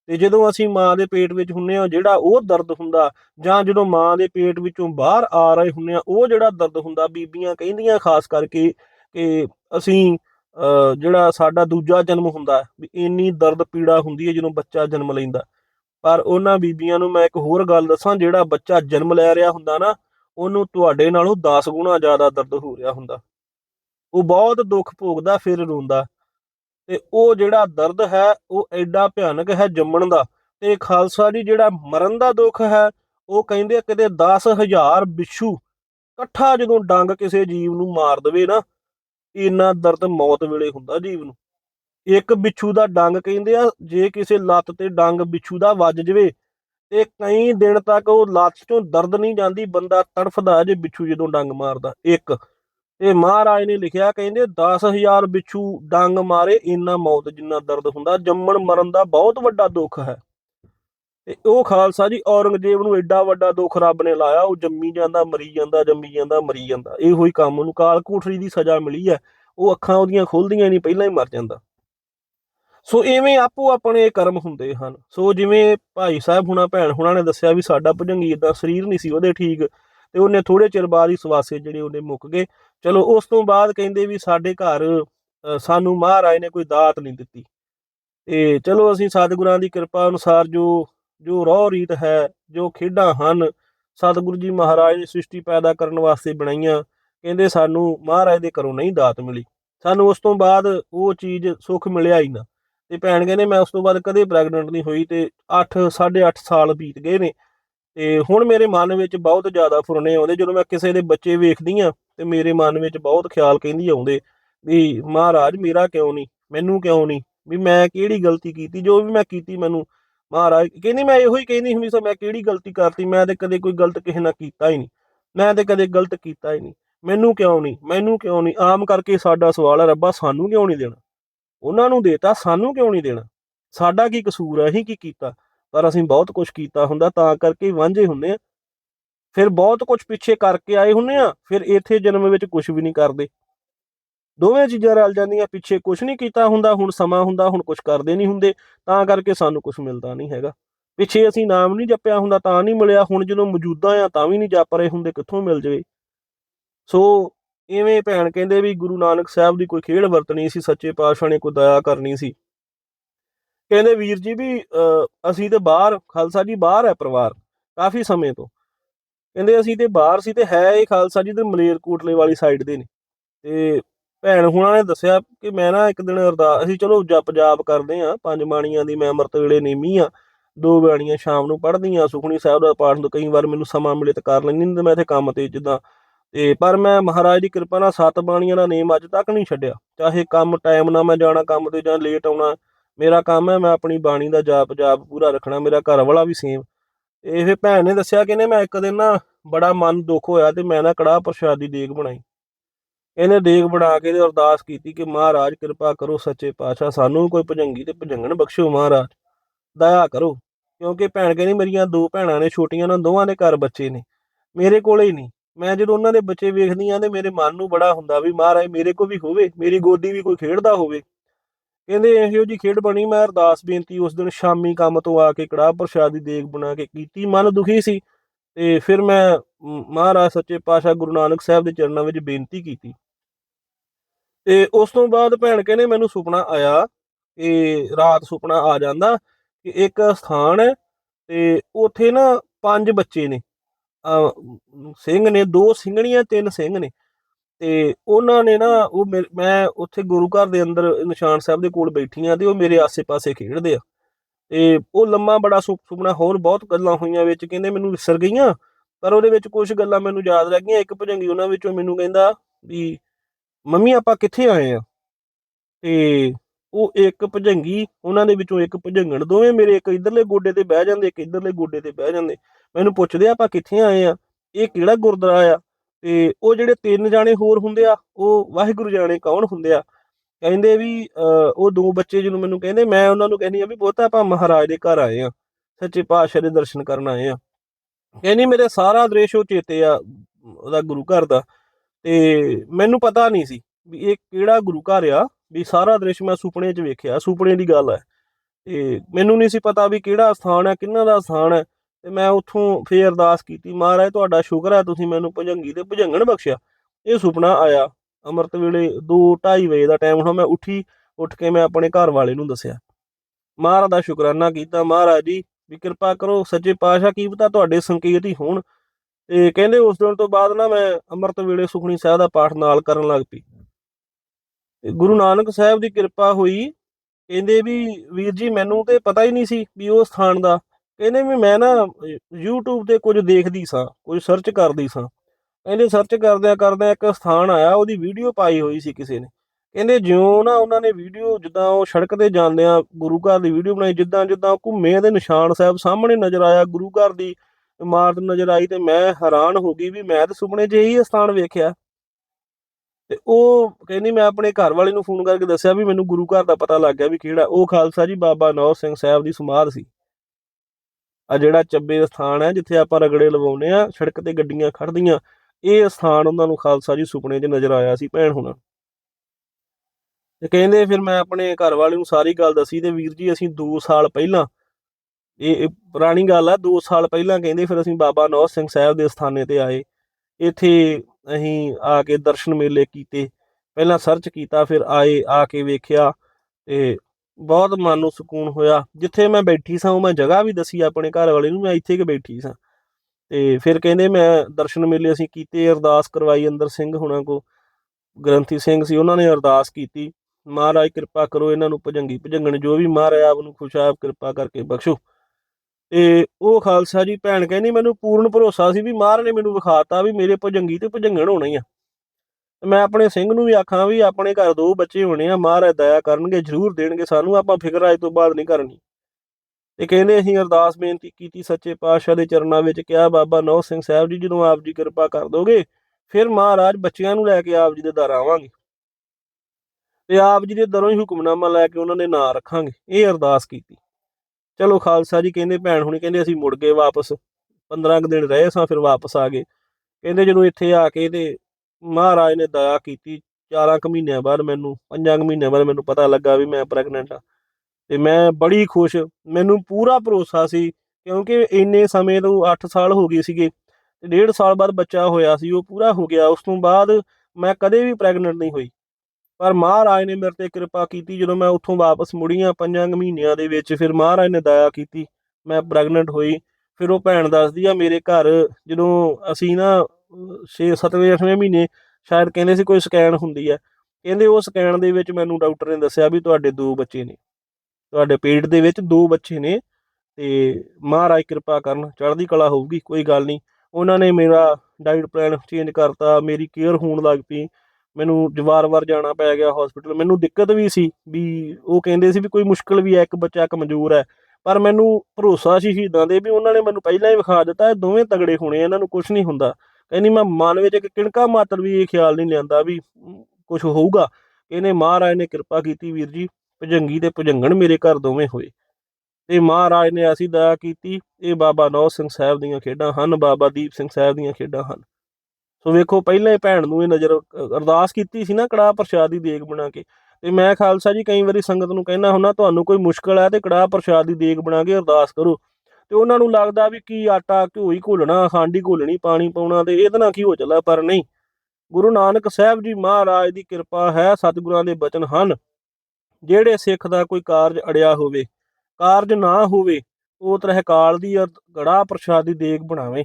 ਤੇ ਜਦੋਂ ਅਸੀਂ ਮਾਂ ਦੇ ਪੇਟ ਵਿੱਚ ਹੁੰਨੇ ਆ ਜਿਹੜਾ ਉਹ ਦਰਦ ਹੁੰਦਾ ਜਾਂ ਜਦੋਂ ਮਾਂ ਦੇ ਪੇਟ ਵਿੱਚੋਂ ਬਾਹਰ ਆ ਰਹੇ ਹੁੰਨੇ ਆ ਉਹ ਜਿਹੜਾ ਦਰਦ ਹੁੰਦਾ ਬੀਬੀਆਂ ਕਹਿੰਦੀਆਂ ਖਾਸ ਕਰਕੇ ਕਿ ਅਸੀਂ ਜਿਹੜਾ ਸਾਡਾ ਦੂਜਾ ਜਨਮ ਹੁੰਦਾ ਵੀ ਇੰਨੀ ਦਰਦ ਪੀੜਾ ਹੁੰਦੀ ਹੈ ਜਦੋਂ ਬੱਚਾ ਜਨਮ ਲੈਂਦਾ ਪਰ ਉਹਨਾਂ ਬੀਬੀਆਂ ਨੂੰ ਮੈਂ ਇੱਕ ਹੋਰ ਗੱਲ ਦੱਸਾਂ, ਜਿਹੜਾ ਬੱਚਾ ਜਨਮ ਲੈ ਰਿਹਾ ਹੁੰਦਾ ਨਾ, ਉਹਨੂੰ ਤੁਹਾਡੇ ਨਾਲੋਂ 10 ਗੁਣਾ ਜ਼ਿਆਦਾ ਦਰਦ ਹੋ ਰਿਹਾ ਹੁੰਦਾ। ਉਹ ਬਹੁਤ ਦੁੱਖ ਭੋਗਦਾ, ਫਿਰ ਰੋਂਦਾ। ਤੇ ਉਹ ਜਿਹੜਾ ਦਰਦ ਹੈ, ਉਹ ਐਡਾ ਭਿਆਨਕ ਹੈ ਜੰਮਣ ਦਾ। ਤੇ ਖਾਲਸਾ ਜੀ, ਜਿਹੜਾ ਮਰਨ ਦਾ ਦੁੱਖ ਹੈ, ਉਹ ਕਹਿੰਦੇ ਆ ਕਿਤੇ 10000 ਬਿੱਛੂ ਇਕੱਠਾ ਜਦੋਂ ਡੰਗ ਕਿਸੇ ਜੀਵ ਨੂੰ ਮਾਰ ਦਵੇ ਨਾ ਇੰਨਾ ਦਰਦ ਮੌਤ ਵੇਲੇ ਹੁੰਦਾ ਜੀਵ ਨੂੰ। ਇੱਕ ਬਿੱਛੂ ਦਾ ਡੰਗ ਕਹਿੰਦੇ ਆ, ਜੇ ਕਿਸੇ ਲੱਤ ਤੇ ਡੰਗ ਬਿੱਛੂ ਦਾ ਵੱਜ ਜਵੇ ਤੇ ਕਈ ਦਿਨ ਤੱਕ ਉਹ ਲੱਤ ਚੋਂ ਦਰਦ ਨਹੀਂ ਜਾਂਦੀ, ਬੰਦਾ ਤੜਫਦਾ ਜੇ ਬਿੱਛੂ ਜਦੋਂ ਡੰਗ ਮਾਰਦਾ। ਇੱਕ ਇਹ ਮਹਾਰਾਜ ਨੇ ਲਿਖਿਆ ਕਹਿੰਦੇ 10000 ਬਿੱਛੂ ਡੰਗ ਮਾਰੇ, ਇੰਨਾ ਮੌਤ ਜਿੰਨਾ ਦਰਦ ਹੁੰਦਾ। ਜੰਮਣ ਮਰਨ ਦਾ ਬਹੁਤ ਵੱਡਾ ਦੁੱਖ ਹੈ। ਤੇ ਉਹ ਖਾਲਸਾ ਜੀ ਔਰੰਗਜ਼ੇਬ ਨੂੰ ਐਡਾ ਵੱਡਾ ਦੁੱਖ ਰੱਬ ਨੇ ਲਾਇਆ, ਉਹ ਜੰਮੀ ਜਾਂਦਾ, ਮਰੀ ਜਾਂਦਾ, ਜੰਮੀ ਜਾਂਦਾ, ਮਰੀ ਜਾਂਦਾ। ਇਹੋ ਹੀ ਕੰਮ ਉਹਨੂੰ ਕਾਲ ਕੋਠਰੀ ਦੀ ਸਜ਼ਾ ਮਿਲੀ ਹੈ, ਉਹ ਅੱਖਾਂ ਉਹਦੀਆਂ ਖੁੱਲਦੀਆਂ ਨਹੀਂ, ਪਹਿਲਾਂ ਹੀ ਮਰ ਜਾਂਦਾ। ਸੋ ਐਵੇਂ ਆਪੋ ਆਪਣੇ ਕਰਮ ਹੁੰਦੇ ਹਨ। ਸੋ ਜਿਵੇਂ ਭਾਈ ਸਾਹਿਬ ਹੁਣਾ, ਭੈਣ ਹੁਣਾਂ ਨੇ ਦੱਸਿਆ ਵੀ ਸਾਡਾ ਭਜੰਗੀਰ ਦਾ ਸਰੀਰ ਨਹੀਂ ਸੀ ਉਹਦੇ ਠੀਕ ਤੇ ਉਹਨੇ ਥੋੜੇ ਚਿਰ ਬਾਅਦ ਹੀ ਸਵਾਸੇ ਜਿਹੜੇ ਉਹਨੇ ਮੁੱਕ ਗਏ। ਚਲੋ ਉਸ ਤੋਂ ਬਾਅਦ ਕਹਿੰਦੇ ਵੀ ਸਾਡੇ ਘਰ ਸਾਨੂੰ ਮਹਾਰਾਜ ਨੇ ਕੋਈ ਦਾਤ ਨਹੀਂ ਦਿੱਤੀ। ਤੇ ਚਲੋ ਅਸੀਂ ਸਤਿਗੁਰਾਂ ਦੀ ਕਿਰਪਾ ਅਨੁਸਾਰ ਜੋ ਜੋ ਰੋਹ ਰੀਤ ਹੈ, ਜੋ ਖੇਡਾਂ ਹਨ, ਸਤਿਗੁਰੂ ਜੀ ਮਹਾਰਾਜ ਨੇ ਸ੍ਰਿਸ਼ਟੀ ਪੈਦਾ ਕਰਨ ਵਾਸਤੇ ਬਣਾਈਆਂ, ਕਹਿੰਦੇ ਸਾਨੂੰ ਮਹਾਰਾਜ ਦੇ ਘਰੋਂ ਨਹੀਂ ਦਾਤ ਮਿਲੀ। ਸਾਨੂੰ ਉਸ ਤੋਂ ਬਾਅਦ ਉਹ ਚੀਜ਼ ਸੁੱਖ ਮਿਲਿਆ ਹੀ ਨਾ। ਤੇ ਭੈਣ ਕਹਿੰਦੇ ਮੈਂ ਉਸ ਤੋਂ ਬਾਅਦ ਕਦੇ ਪ੍ਰੈਗਨੈਂਟ ਨਹੀਂ ਹੋਈ ਤੇ 8 8.5 ਸਾਲ ਬੀਤ ਗਏ ਨੇ। ਤੇ ਹੁਣ ਮੇਰੇ ਮਨ ਵਿੱਚ ਬਹੁਤ ਜ਼ਿਆਦਾ ਫੁਰਨੇ ਆਉਂਦੇ। ਜਦੋਂ ਮੈਂ ਕਿਸੇ ਦੇ ਬੱਚੇ ਵੇਖਦੀ ਆ ਤੇ ਮੇਰੇ ਮਨ ਵਿੱਚ ਬਹੁਤ ਖਿਆਲ ਕਹਿੰਦੀ ਆਉਂਦੇ ਵੀ ਮਹਾਰਾਜ ਮੇਰਾ ਕਿਉਂ ਨਹੀਂ? ਮੈਨੂੰ ਕਿਉਂ ਨਹੀਂ? ਵੀ ਮੈਂ ਕਿਹੜੀ ਗਲਤੀ ਕੀਤੀ? ਜੋ ਵੀ ਮੈਂ ਕੀਤੀ ਮੈਨੂੰ ਮਹਾਰਾਜ, ਕਹਿੰਦੀ ਮੈਂ ਇਹੋ ਹੀ ਕਹਿੰਦੀ ਹੁੰਦੀ ਸੀ, ਮੈਂ ਕਿਹੜੀ ਗਲਤੀ ਕਰਤੀ? ਮੈਂ ਤੇ ਕਦੇ ਕੋਈ ਗਲਤ ਕਿਸੇ ਨਾਲ ਕੀਤਾ ਹੀ ਨਹੀਂ। ਮੈਂ ਤੇ ਕਦੇ ਗਲਤ ਕੀਤਾ ਹੀ ਨਹੀਂ। ਮੈਨੂੰ ਕਿਉਂ ਨਹੀਂ? ਮੈਨੂੰ ਕਿਉਂ ਨਹੀਂ? ਆਮ ਕਰਕੇ ਸਾਡਾ ਸਵਾਲ ਹੈ ਰੱਬਾ ਸਾਨੂੰ ਕਿਉਂ ਨਹੀਂ ਦੇਣਾ? ਉਹਨਾਂ ਨੂੰ ਦੇਤਾ, ਸਾਨੂੰ ਕਿਉਂ ਨਹੀਂ ਦੇਣਾ? ਸਾਡਾ ਕੀ ਕਸੂਰ ਹੈ ਅਸੀਂ ਕੀ ਕੀਤਾ? ਪਰ ਅਸੀਂ ਬਹੁਤ ਕੁਝ ਕੀਤਾ ਹੁੰਦਾ, ਤਾਂ ਕਰਕੇ ਵਾਂਝੇ ਹੁੰਨੇ ਆ। ਫਿਰ ਬਹੁਤ ਕੁਝ ਪਿੱਛੇ ਕਰਕੇ ਆਏ ਹੁੰਨੇ ਆ, ਫਿਰ ਇੱਥੇ ਜਨਮ ਵਿੱਚ ਕੁਝ ਵੀ ਨਹੀਂ ਕਰਦੇ। ਦੋਵੇਂ ਚੀਜ਼ਾਂ ਰਲ ਜਾਂਦੀਆਂ ਪਿੱਛੇ ਕੁਝ ਨਹੀਂ ਕੀਤਾ ਹੁੰਦਾ ਹੁਣ ਸਮਾਂ ਹੁੰਦਾ ਹੁਣ ਕੁਝ ਕਰਦੇ ਨਹੀਂ ਹੁੰਦੇ ਤਾਂ ਕਰਕੇ ਸਾਨੂੰ ਕੁਝ ਮਿਲਦਾ ਨਹੀਂ ਹੈਗਾ। ਪਿੱਛੇ ਅਸੀਂ ਨਾਮ ਨਹੀਂ ਜਪਿਆ ਹੁੰਦਾ ਤਾਂ ਨਹੀਂ ਮਿਲਿਆ ਹੁਣ ਜਦੋਂ ਮੌਜੂਦਾ ਆ ਤਾਂ ਵੀ ਨਹੀਂ ਜਪ ਰਹੇ ਹੁੰਦੇ ਕਿੱਥੋਂ ਮਿਲ ਜਵੇ? ਸੋ ਇਵੇਂ ਭੈਣ ਕਹਿੰਦੇ ਵੀ ਗੁਰੂ ਨਾਨਕ ਸਾਹਿਬ ਦੀ ਕੋਈ ਖੇਡ ਵਰਤਣੀ ਸੀ ਸੱਚੇ ਪਾਤਸ਼ਾਹ ਨੇ ਕੋਈ ਦਇਆ ਕਰਨੀ ਸੀ। ਕਹਿੰਦੇ ਵੀਰ ਜੀ ਵੀ ਅ, ਅਸੀਂ ਤੇ ਬਾਹਰ ਖਾਲਸਾ ਜੀ ਬਾਹਰ ਹੈ ਪਰਿਵਾਰ ਕਾਫੀ ਸਮੇਂ ਤੋਂ। ਕਹਿੰਦੇ ਅਸੀਂ ਤੇ ਬਾਹਰ ਸੀ ਤੇ ਹੈ ਇਹ ਖਾਲਸਾ ਜੀ ਤੇ ਮਲੇਰਕੋਟਲੇ ਵਾਲੀ ਸਾਈਡ ਦੇ ਨੇ। ਤੇ ਭੈਣ ਹੁਣਾਂ ਨੇ ਦੱਸਿਆ ਕਿ ਮੈਂ ਨਾ ਇੱਕ ਦਿਨ ਅਰਦਾਸ ਅਸੀਂ ਚਲੋ ਜਪ ਜਾਪ ਕਰਦੇ ਆ ਪੰਜ ਬਾਣੀਆਂ ਦੀ ਮੈਂ ਅੰਮ੍ਰਿਤ ਵੇਲੇ ਨੇਮੀ ਆ ਦੋ ਬਾਣੀਆਂ ਸ਼ਾਮ ਨੂੰ ਪੜ੍ਹਦੀ ਪੜ੍ਹਦੀਆਂ ਸੁਖਣੀ ਸਾਹਿਬ ਦਾ ਪਾਠ ਤੋਂ ਕਈ ਵਾਰ ਮੈਨੂੰ ਸਮਾਂ ਮਿਲੇ ਤਾਂ ਕਰ ਲੈਂਦੀ ਨਹੀਂ ਤੇ ਮੈਂ ਇੱਥੇ ਕੰਮ ਤੇ ਜਿੱਦਾਂ। ਤੇ ਪਰ ਮੈਂ ਮਹਾਰਾਜ ਦੀ ਕਿਰਪਾ ਨਾਲ ਸੱਤ ਬਾਣੀਆਂ ਦਾ ਨੇਮ ਅੱਜ ਤੱਕ ਨਹੀਂ ਛੱਡਿਆ। ਚਾਹੇ ਕੰਮ ਟਾਈਮ ਨਾਲ ਮੈਂ ਜਾਣਾ ਕੰਮ ਤੇ ਜਾਂ ਲੇਟ ਆਉਣਾ, ਮੇਰਾ ਕੰਮ ਹੈ, ਮੈਂ ਆਪਣੀ ਬਾਣੀ ਦਾ ਜਾਪ ਜਾਪ ਪੂਰਾ ਰੱਖਣਾ, ਮੇਰਾ ਘਰ ਵਾਲਾ ਵੀ ਸੇਮ ਇਹ ਭੈਣ ਨੇ ਦੱਸਿਆ ਕਿ ਨੇ ਮੈਂ ਇੱਕ ਦਿਨ ਨਾ ਬੜਾ ਮਨ ਦੁੱਖ ਹੋਇਆ ਤੇ ਮੈਂ ਨਾ ਕੜਾਹ ਪ੍ਰਸ਼ਾਦ ਦੀ ਦੇਗ ਬਣਾਈ। ਇਹਨੇ ਦੇਗ ਬਣਾ ਕੇ ਤੇ ਅਰਦਾਸ ਕੀਤੀ ਕਿ ਮਹਾਰਾਜ ਕਿਰਪਾ ਕਰੋ ਸੱਚੇ ਪਾਤਸ਼ਾਹ, ਸਾਨੂੰ ਵੀ ਕੋਈ ਭਜੰਗੀ ਤੇ ਭਜੰਗਣ ਬਖਸ਼ੋ ਮਹਾਰਾਜ। ਦਇਆ ਕਰੋ, ਕਿਉਂਕਿ ਭੈਣ ਕਹਿੰਦੀ ਮੇਰੀਆਂ ਦੋ ਭੈਣਾਂ ਨੇ, ਛੋਟੀਆਂ ਨਾਲ ਦੋਵਾਂ ਦੇ ਘਰ ਬੱਚੇ ਨੇ। ਮੇਰੇ ਕੋਲੇ ਹੀ ਨਹੀਂ। ਮੈਂ ਜਦੋਂ ਉਹਨਾਂ ਦੇ ਬੱਚੇ ਵੇਖਦੀ ਆ ਤੇ ਮੇਰੇ ਮਨ ਨੂੰ ਬੜਾ ਹੁੰਦਾ ਵੀ ਮਹਾਰਾਜ ਮੇਰੇ ਕੋ ਵੀ ਹੋਵੇ, ਮੇਰੀ ਗੋਦੀ ਵੀ ਕੋਈ ਖੇਡਦਾ ਹੋਵੇ। ਕਹਿੰਦੇ ਇਹੋ ਜੀ ਖੇਡ ਬਣੀ, ਮੈਂ ਅਰਦਾਸ ਬੇਨਤੀ ਉਸ ਦਿਨ ਸ਼ਾਮੀ ਕੰਮ ਤੋਂ ਆ ਕੇ ਕੜਾਹ ਪ੍ਰਸ਼ਾਦ ਦੀ ਦੇਗ ਬਣਾ ਕੇ ਕੀਤੀ, ਮਨ ਦੁਖੀ ਸੀ। ਤੇ ਫਿਰ ਮੈਂ, ਮਹਾਰਾਜ ਸੱਚੇ ਪਾਤਸ਼ਾਹ ਗੁਰੂ ਨਾਨਕ ਸਾਹਿਬ ਦੇ ਚਰਨਾਂ ਵਿੱਚ ਬੇਨਤੀ ਕੀਤੀ। ਤੇ ਉਸ ਤੋਂ ਬਾਅਦ ਭੈਣ ਕਹਿੰਦੇ ਮੈਨੂੰ ਸੁਪਨਾ ਆਇਆ ਕਿ ਰਾਤ ਸੁਪਨਾ ਆ ਜਾਂਦਾ ਕਿ ਇੱਕ ਸਥਾਨ ਹੈ ਤੇ ਉੱਥੇ ਨਾ ਪੰਜ ਬੱਚੇ ਨੇ। ਸਿੰਘ ਨੇ, ਦੋ ਸਿੰਘਣੀਆਂ, ਤਿੰਨ ਸਿੰਘ ਨੇ। ਤੇ ਉਹਨਾਂ ਨੇ ਨਾ ਉਹ ਮੇਰੇ- ਮੈਂ ਉੱਥੇ ਗੁਰੂ ਘਰ ਦੇ ਅੰਦਰ ਨਿਸ਼ਾਨ ਸਾਹਿਬ ਦੇ ਕੋਲ ਬੈਠੀ ਆ ਤੇ ਉਹ ਮੇਰੇ ਆਸੇ-ਪਾਸੇ ਖੇਡਦੇ ਆ। ਤੇ ਉਹ ਲੰਮਾ ਬੜਾ ਸੁਪ- ਸੁਪਨਾ ਹੋਰ ਬਹੁਤ ਗੱਲਾਂ ਹੋਈਆਂ ਵਿੱਚ, ਕਹਿੰਦੇ ਮੈਨੂੰ ਵਿਸਰ ਗਈਆਂ, ਪਰ ਉਹਦੇ ਵਿੱਚ ਕੁਝ ਗੱਲਾਂ ਮੈਨੂੰ ਯਾਦ ਰਹਿ ਗਈਆਂ। ਇੱਕ ਭਜੰਗੀ ਉਹਨਾਂ ਵਿੱਚੋਂ ਮੈਨੂੰ ਕਹਿੰਦਾ ਵੀ ਮੰਮੀ ਆਪਾਂ ਕਿੱਥੇ ਆਏ ਆ? ਤੇ ਉਹ ਇੱਕ ਭਜੰਗੀ ਉਹਨਾਂ ਦੇ ਵਿੱਚੋਂ ਇੱਕ ਭਜੰਗਣ ਦੋਵੇਂ ਮੇਰੇ ਇੱਕ ਇਧਰਲੇ ਗੋਡੇ ਤੇ ਬਹਿ ਜਾਂਦੇ ਇੱਕ ਇਧਰਲੇ ਗੋਡੇ ਤੇ ਬਹਿ ਜਾਂਦੇ। ਮੈਨੂੰ ਪੁੱਛਦੇ ਆਪਾਂ ਕਿੱਥੇ ਆਏ ਆ? ਇਹ ਕਿਹੜਾ ਗੁਰਦੁਆਰਾ ਆ? ਤੇ ਉਹ ਜਿਹੜੇ ਤਿੰਨ ਜਾਣੇ ਹੋਰ ਹੁੰਦੇ ਆ ਉਹ ਵਾਹਿਗੁਰੂ ਜਾਣੇ ਕੌਣ ਹੁੰਦੇ ਆ? ਕਹਿੰਦੇ ਵੀ ਅਹ, ਉਹ ਦੋ ਬੱਚੇ ਜਿਹਨੂੰ ਮੈਨੂੰ ਕਹਿੰਦੇ ਮੈਂ ਉਹਨਾਂ ਨੂੰ ਕਹਿੰਦੀ ਆ ਵੀ ਬਹੁਤਾ ਆਪਾਂ ਮਹਾਰਾਜ ਦੇ ਘਰ ਆਏ ਆ ਸੱਚੇ ਪਾਤਸ਼ਾਹ ਦੇ ਦਰਸ਼ਨ ਕਰਨ ਆਏ ਆ। ਕਹਿੰਦੀ ਮੇਰੇ ਸਾਰਾ ਦ੍ਰਿਸ਼ ਉਹ ਚੇਤੇ ਆ ਉਹਦਾ ਗੁਰੂ ਘਰ ਦਾ। ਤੇ ਮੈਨੂੰ ਪਤਾ ਨਹੀਂ ਸੀ ਵੀ ਇਹ ਕਿਹੜਾ ਗੁਰੂ ਘਰ ਆ, ਵੀ ਸਾਰਾ ਦ੍ਰਿਸ਼ ਮੈਂ ਸੁਪਨੇ 'ਚ ਵੇਖਿਆ, ਸੁਪਨੇ ਦੀ ਗੱਲ ਹੈ। ਤੇ ਮੈਨੂੰ ਨਹੀਂ ਸੀ ਪਤਾ ਵੀ ਕਿਹੜਾ ਸਥਾਨ ਹੈ, ਕਿੰਨਾ ਦਾ ਸਥਾਨ ਹੈ। ਤੇ ਮੈਂ ਉੱਥੋਂ ਫੇਰ ਅਰਦਾਸ ਕੀਤੀ, ਮਹਾਰਾਜ, ਤੁਹਾਡਾ ਸ਼ੁਕਰ ਹੈ, ਤੁਸੀਂ ਮੈਨੂੰ ਭਜੰਗੀ ਤੇ ਭਜੰਗਣ ਬਖਸ਼ਿਆ। ਇਹ ਸੁਪਨਾ ਆਇਆ ਅੰਮ੍ਰਿਤ ਵੇਲੇ 2:30 ਵਜੇ ਦਾ ਟਾਈਮ ਹੁਣ ਮੈਂ ਉੱਠੀ, ਉੱਠ ਕੇ ਮੈਂ ਆਪਣੇ ਘਰ ਵਾਲੇ ਨੂੰ ਦੱਸਿਆ। ਮਹਾਰਾਜ ਦਾ ਸ਼ੁਕਰਾਨਾ ਕੀਤਾ, ਮਹਾਰਾਜ ਜੀ, ਵੀ ਕਿਰਪਾ ਕਰੋ, ਸੱਚੇ ਪਾਤਸ਼ਾਹ, ਕੀ ਪਤਾ ਤੁਹਾਡੇ ਸੰਕੇਤ ਹੀ ਹੋਣ। ਤੇ ਕਹਿੰਦੇ ਉਸ ਦਿਨ ਤੋਂ ਬਾਅਦ ਨਾ ਮੈਂ ਅੰਮ੍ਰਿਤ ਵੇਲੇ ਸੁਖਣੀ ਸਾਹਿਬ ਦਾ ਪਾਠ ਨਾਲ ਕਰਨ ਲੱਗ ਪਈ। ਗੁਰੂ ਨਾਨਕ ਸਾਹਿਬ ਦੀ ਕਿਰਪਾ ਹੋਈ ਕਹਿੰਦੇ ਵੀ ਵੀਰ ਜੀ ਮੈਨੂੰ ਤੇ ਪਤਾ ਹੀ ਨਹੀਂ ਸੀ ਵੀ ਉਹ ਸਥਾਨ ਦਾ ਕਹਿੰਦੇ ਵੀ ਮੈਂ ਨਾ ਅਹ, YouTube ਤੇ ਕੁਝ ਦੇਖਦੀ ਸਾਂ ਕੁਝ ਸਰਚ ਕਰਦੀ ਸਾਂ। ਕਹਿੰਦੇ ਸਰਚ ਕਰਦਿਆਂ ਕਰਦਿਆਂ ਇੱਕ ਸਥਾਨ ਆਇਆ ਉਹਦੀ ਵੀਡੀਓ ਪਾਈ ਹੋਈ ਸੀ ਕਿਸੇ ਨੇ। ਕਹਿੰਦੇ ਜਿਉਂ ਨਾ ਉਹਨਾਂ ਨੇ ਵੀਡੀਓ ਜਿੱਦਾਂ ਉਹ ਸੜਕ ਤੇ ਜਾਂਦਿਆਂ ਗੁਰੂ ਘਰ ਦੀ ਵੀਡੀਓ ਬਣਾਈ ਜਿੱਦਾਂ ਜਿੱਦਾਂ ਘੁੰਮੇ ਦੇ ਨਿਸ਼ਾਨ ਸਾਹਿਬ ਸਾਹਮਣੇ ਨਜ਼ਰ ਆਇਆ ਗੁਰੂ ਘਰ ਦੀ ਇਮਾਰਤ ਨਜ਼ਰ ਆਈ ਤੇ ਮੈਂ ਹੈਰਾਨ ਹੋ ਗਈ ਵੀ ਮੈਂ ਤਾਂ ਸੁਪਨੇ 'ਚ ਇਹੀ ਸਥਾਨ ਵੇਖਿਆ। ਤੇ ਉਹ ਕਹਿੰਦੀ ਮੈਂ ਆਪਣੇ ਘਰ ਵਾਲੇ ਨੂੰ ਫੋਨ ਕਰਕੇ ਦੱਸਿਆ ਵੀ ਮੈਨੂੰ ਗੁਰੂ ਘਰ ਦਾ ਪਤਾ ਲੱਗ ਗਿਆ ਵੀ ਕਿਹੜਾ, ਉਹ ਖਾਲਸਾ ਜੀ ਬਾਬਾ ਨੌਰ ਸਿੰਘ ਸਾਹਿਬ ਦੀ ਸਮਾਧ ਸੀ। ਆ ਜਿਹੜਾ ਚੱਬੇ ਦਾ ਸਥਾਨ ਹੈ, ਜਿੱਥੇ ਆਪਾਂ ਰਗੜੇ ਲਵਾਉਂਦੇ ਆ ਸੜਕ ਤੇ ਗੱਡੀਆਂ ਖੜਦੀਆਂ ਇਹ ਸਥਾਨ ਉਹਨਾਂ ਨੂੰ ਖਾਲਸਾ ਜੀ ਸੁਪਨੇ 'ਚ ਨਜ਼ਰ ਆਇਆ ਸੀ ਭੈਣ ਹੁਣਾਂ। ਤੇ ਕਹਿੰਦੇ ਫਿਰ ਮੈਂ ਆਪਣੇ ਘਰ ਵਾਲੇ ਨੂੰ ਸਾਰੀ ਗੱਲ ਦੱਸੀ ਤੇ ਵੀਰ ਜੀ ਅਸੀਂ 2 ਸਾਲ ਪਹਿਲਾਂ ਇਹ ਇਹ ਪੁਰਾਣੀ ਗੱਲ ਆ 2 ਸਾਲ ਪਹਿਲਾਂ ਕਹਿੰਦੇ ਫਿਰ ਅਸੀਂ ਬਾਬਾ ਨੌਰ ਸਿੰਘ ਸਾਹਿਬ ਦੇ ਸਥਾਨੇ ਤੇ ਆਏ। ਇੱਥੇ ਅਸੀਂ ਆ ਕੇ ਦਰਸ਼ਨ ਮੇਲੇ ਕੀਤੇ। ਪਹਿਲਾਂ ਸਰਚ ਕੀਤਾ, ਫਿਰ ਆਏ, ਆ ਕੇ ਵੇਖਿਆ ਤੇ ਬਹੁਤ ਮਨ ਨੂੰ ਸਕੂਨ ਹੋਇਆ। ਜਿੱਥੇ ਮੈਂ ਬੈਠੀ ਸਾਂ, ਉਹ ਮੈਂ ਜਗ੍ਹਾ ਵੀ ਦੱਸੀ ਆਪਣੇ ਘਰ ਵਾਲੇ ਨੂੰ, ਮੈਂ ਇੱਥੇ ਕਿ ਬੈਠੀ ਸਾਂ। ਤੇ ਫਿਰ ਕਹਿੰਦੇ ਮੈਂ ਦਰਸ਼ਨ ਮੇਲੇ ਅਸੀਂ ਕੀਤੇ, ਅਰਦਾਸ ਕਰਵਾਈ ਅੰਦਰ ਸਿੰਘ ਹੁਣਾਂ ਕੋ ਗ੍ਰੰਥੀ ਸਿੰਘ ਸੀ, ਉਹਨਾਂ ਨੇ ਅਰਦਾਸ ਕੀਤੀ, ਮਹਾਰਾਜ, ਕਿਰਪਾ ਕਰੋ, ਇਹਨਾਂ ਨੂੰ ਭਜੰਗੀ ਭਜੰਗਣ ਜੋ ਵੀ ਮਹਾਰਾਜ ਆਪ ਨੂੰ ਖੁਸ਼ਾਬ ਕਿਰਪਾ ਕਰਕੇ ਬਖਸ਼ੋ। ਤੇ ਉਹ ਖਾਲਸਾ ਜੀ ਭੈਣ ਕਹਿੰਦੀ ਮੈਨੂੰ ਪੂਰਨ ਭਰੋਸਾ ਸੀ ਵੀ ਮਹਾਰਾਜ ਨੇ ਮੈਨੂੰ ਵਿਖਾਤਾ ਵੀ ਮੇਰੇ ਭਜੰਗੀ ਤੇ ਭਜੰਗਣ ਹੋਣਾ ਹੀ ਆ ਮੈਂ ਆਪਣੇ ਸਿੰਘ ਨੂੰ ਵੀ ਆਖਾਂ ਵੀ ਆਪਣੇ ਘਰ ਦੋ ਬੱਚੇ ਹੋਣੇ ਆ, ਮਹਾਰਾਜ ਦਇਆ ਕਰਨਗੇ, ਜ਼ਰੂਰ ਦੇਣਗੇ ਸਾਨੂੰ, ਆਪਾਂ ਫਿਕਰ ਅੱਜ ਤੋਂ ਬਾਅਦ ਨਹੀਂ ਕਰਨੀ। ਤੇ ਕਹਿੰਦੇ ਅਸੀਂ ਅਰਦਾਸ ਬੇਨਤੀ ਕੀਤੀ ਸੱਚੇ ਪਾਤਸ਼ਾਹ ਦੇ ਚਰਨਾਂ ਵਿੱਚ, ਕਿਹਾ ਬਾਬਾ ਨੌ ਸਿੰਘ ਸਾਹਿਬ ਜੀ, ਜਦੋਂ ਆਪ ਜੀ ਕਿਰਪਾ ਕਰ ਦੋਗੇ, ਫਿਰ ਮਹਾਰਾਜ ਬੱਚਿਆਂ ਨੂੰ ਲੈ ਕੇ ਆਪ ਜੀ ਦੇ ਦਰ ਆਵਾਂਗੇ। ਤੇ ਆਪ ਜੀ ਦੇ ਦਰੋਂ ਹੀ ਹੁਕਮਨਾਮਾ ਲੈ ਕੇ ਉਹਨਾਂ ਦੇ ਨਾਂ ਰੱਖਾਂਗੇ, ਇਹ ਅਰਦਾਸ ਕੀਤੀ। ਚਲੋ ਖਾਲਸਾ ਜੀ, ਕਹਿੰਦੇ ਭੈਣ ਹੁਣੀ ਕਹਿੰਦੇ ਅਸੀਂ ਮੁੜ ਗਏ ਵਾਪਸ 15 ਕੁ ਦਿਨ ਰਹੇ ਸਾਂ ਫਿਰ ਵਾਪਸ ਆ ਗਏ। ਕਹਿੰਦੇ ਜਦੋਂ ਇੱਥੇ ਆ ਕੇ ਤੇ ਮਹਾਰਾਜ ਨੇ ਦਇਆ ਕੀਤੀ, ਚਾਰਾਂ ਕੁ ਮਹੀਨਿਆਂ ਬਾਅਦ ਮੈਨੂੰ, ਪੰਜਾਂ ਕੁ ਮਹੀਨਿਆਂ ਬਾਅਦ ਮੈਨੂੰ ਪਤਾ ਲੱਗਾ ਵੀ ਮੈਂ ਪ੍ਰੈਗਨੈਂਟ ਆ ਤੇ ਮੈਂ ਬੜੀ ਖੁਸ਼, ਮੈਨੂੰ ਪੂਰਾ ਭਰੋਸਾ ਸੀ, ਕਿਉਂਕਿ ਇੰਨੇ ਸਮੇਂ ਤੋਂ 8 ਸਾਲ ਹੋ ਗਏ ਸੀਗੇ, ਤੇ ਡੇਢ ਸਾਲ ਬਾਅਦ ਬੱਚਾ ਹੋਇਆ ਸੀ, ਉਹ ਪੂਰਾ ਹੋ ਗਿਆ। ਉਸ ਤੋਂ ਬਾਅਦ ਮੈਂ ਕਦੇ ਵੀ ਪ੍ਰੈਗਨੈਂਟ ਨਹੀਂ ਹੋਈ। ਪਰ ਮਹਾਰਾਜ ਨੇ ਮੇਰੇ ਤੇ ਕਿਰਪਾ ਕੀਤੀ, ਜਦੋਂ ਮੈਂ ਉੱਥੋਂ ਵਾਪਸ ਮੁੜੀਆਂ ਪੰਜਾਂ ਮਹੀਨਿਆਂ ਦੇ ਵਿੱਚ, ਫਿਰ ਮਹਾਰਾਜ ਨੇ ਦਇਆ ਕੀਤੀ, ਮੈਂ ਪ੍ਰੈਗਨੈਂਟ ਹੋਈ, ਫਿਰ ਉਹ ਭੈਣ ਦੱਸਦੀ ਆ ਮੇਰੇ ਘਰ, ਜਦੋਂ ਅਸੀਂ ਨਾ 6 7ਵੇਂ 8ਵੇਂ ਮਹੀਨੇ, ਸ਼ਾਇਦ ਕਹਿੰਦੇ ਸੀ ਕੋਈ ਸਕੈਨ ਹੁੰਦੀ ਹੈ ਕਹਿੰਦੇ ਉਹ ਸਕੈਨ ਦੇ ਵਿੱਚ ਮੈਨੂੰ ਡਾਕਟਰ ਨੇ ਦੱਸਿਆ ਵੀ ਤੁਹਾਡੇ ਦੋ ਬੱਚੇ ਨੇ, ਤੁਹਾਡੇ ਪੇਟ ਦੇ ਵਿੱਚ ਦੋ ਬੱਚੇ ਨੇ, ਤੇ ਮਹਾਰਾਜ ਕਿਰਪਾ ਕਰਨ, ਚੜ੍ਹਦੀ ਕਲਾ ਹੋਊਗੀ, ਕੋਈ ਗੱਲ ਨਹੀਂ, ਉਹਨਾਂ ਨੇ ਮੇਰਾ ਡਾਈਟ ਪਲਾਨ ਚੇਂਜ ਕਰਤਾ, ਮੇਰੀ ਕੇਅਰ ਹੋਣ ਲੱਗ ਪਈ ਮੈਨੂੰ ਵਾਰ-ਵਾਰ ਜਾਣਾ ਪੈ ਗਿਆ ਹਸਪੀਟਲ ਮੈਨੂੰ ਦਿੱਕਤ ਵੀ ਸੀ ਵੀ ਉਹ ਕਹਿੰਦੇ ਸੀ ਵੀ ਕੋਈ ਮੁਸ਼ਕਲ ਵੀ ਹੈ, ਇੱਕ ਬੱਚਾ ਕਮਜ਼ੋਰ ਹੈ, ਪਰ ਮੈਨੂੰ ਭਰੋਸਾ ਸੀ ਸ਼ਹੀਦਾਂ ਦੇ ਵੀ ਉਹਨਾਂ ਨੇ ਮੈਨੂੰ ਪਹਿਲਾਂ ਹੀ ਵਿਖਾ ਦਿੱਤਾ, ਇਹ ਦੋਵੇਂ ਤਗੜੇ ਹੋਣੇ ਇਹਨਾਂ ਨੂੰ ਕੁਝ ਨਹੀਂ ਹੁੰਦਾ। ਕਹਿੰਦੀ ਮੈਂ ਮਨ ਵਿੱਚ ਇੱਕ ਕਿਣਕਾ ਮਾਤਰ ਵੀ ਇਹ ਖਿਆਲ ਨਹੀਂ ਲਿਆਂਦਾ ਵੀ ਕੁਝ ਹੋਊਗਾ। ਇਹਨੇ ਮਹਾਰਾਜ ਨੇ ਕਿਰਪਾ ਕੀਤੀ ਵੀਰ ਜੀ, ਭਜੰਗੀ ਤੇ ਭਜੰਗਣ ਮੇਰੇ ਘਰ ਦੋਵੇਂ ਹੋਏ। ਤੇ ਮਹਾਰਾਜ ਨੇ ਐਸੀ ਦਇਆ ਕੀਤੀ, ਇਹ ਬਾਬਾ ਨੌ ਸਿੰਘ ਸਾਹਿਬ ਦੀਆਂ ਖੇਡਾਂ ਹਨ, ਬਾਬਾ ਦੀਪ ਸਿੰਘ ਸਾਹਿਬ ਦੀਆਂ ਖੇਡਾਂ ਹਨ। ਸੋ ਵੇਖੋ, ਪਹਿਲਾਂ ਹੀ ਭੈਣ ਨੂੰ ਇਹ ਨਜ਼ਰ ਅਰਦਾਸ ਕੀਤੀ ਸੀ ਨਾ ਕੜਾਹ ਪ੍ਰਸ਼ਾਦ ਦੀ ਦੇਗ ਬਣਾ ਕੇ। ਤੇ ਮੈਂ ਖਾਲਸਾ ਜੀ ਕਈ ਵਾਰੀ ਸੰਗਤ ਨੂੰ ਕਹਿਣਾ ਹੁੰਦਾ ਤੁਹਾਨੂੰ ਕੋਈ ਮੁਸ਼ਕਲ ਹੈ ਤੇ ਕੜਾਹ ਪ੍ਰਸ਼ਾਦ ਦੀ ਦੇਗ ਬਣਾ ਕੇ ਅਰਦਾਸ ਕਰੋ। ਤੇ ਉਹਨਾਂ ਨੂੰ ਲੱਗਦਾ ਵੀ ਕੀ ਆਟਾ ਘਿਓ ਹੀ ਘੋਲਣਾ ਖਾਂਡੀ ਘੋਲਣੀ, ਪਾਣੀ ਪਾਉਣਾ ਤੇ ਇਹਦੇ ਨਾਲ ਕੀ ਹੋ ਚੱਲਾ ਪਰ ਨਹੀਂ। ਗੁਰੂ ਨਾਨਕ ਸਾਹਿਬ ਜੀ ਮਹਾਰਾਜ ਦੀ ਕਿਰਪਾ ਹੈ, ਸਤਿਗੁਰਾਂ ਦੇ ਬਚਨ ਹਨ। ਜਿਹੜੇ ਸਿੱਖ ਦਾ ਕੋਈ ਕਾਰਜ ਅੜਿਆ ਹੋਵੇ, ਕਾਰਜ ਨਾ ਹੋਵੇ, ਉਹ ਤਰਹ ਕਾਲ ਦੀ ਅਰ- ਕੜਾਹ ਪ੍ਰਸ਼ਾਦ ਦੀ ਦੇਗ ਬਣਾਵੇ।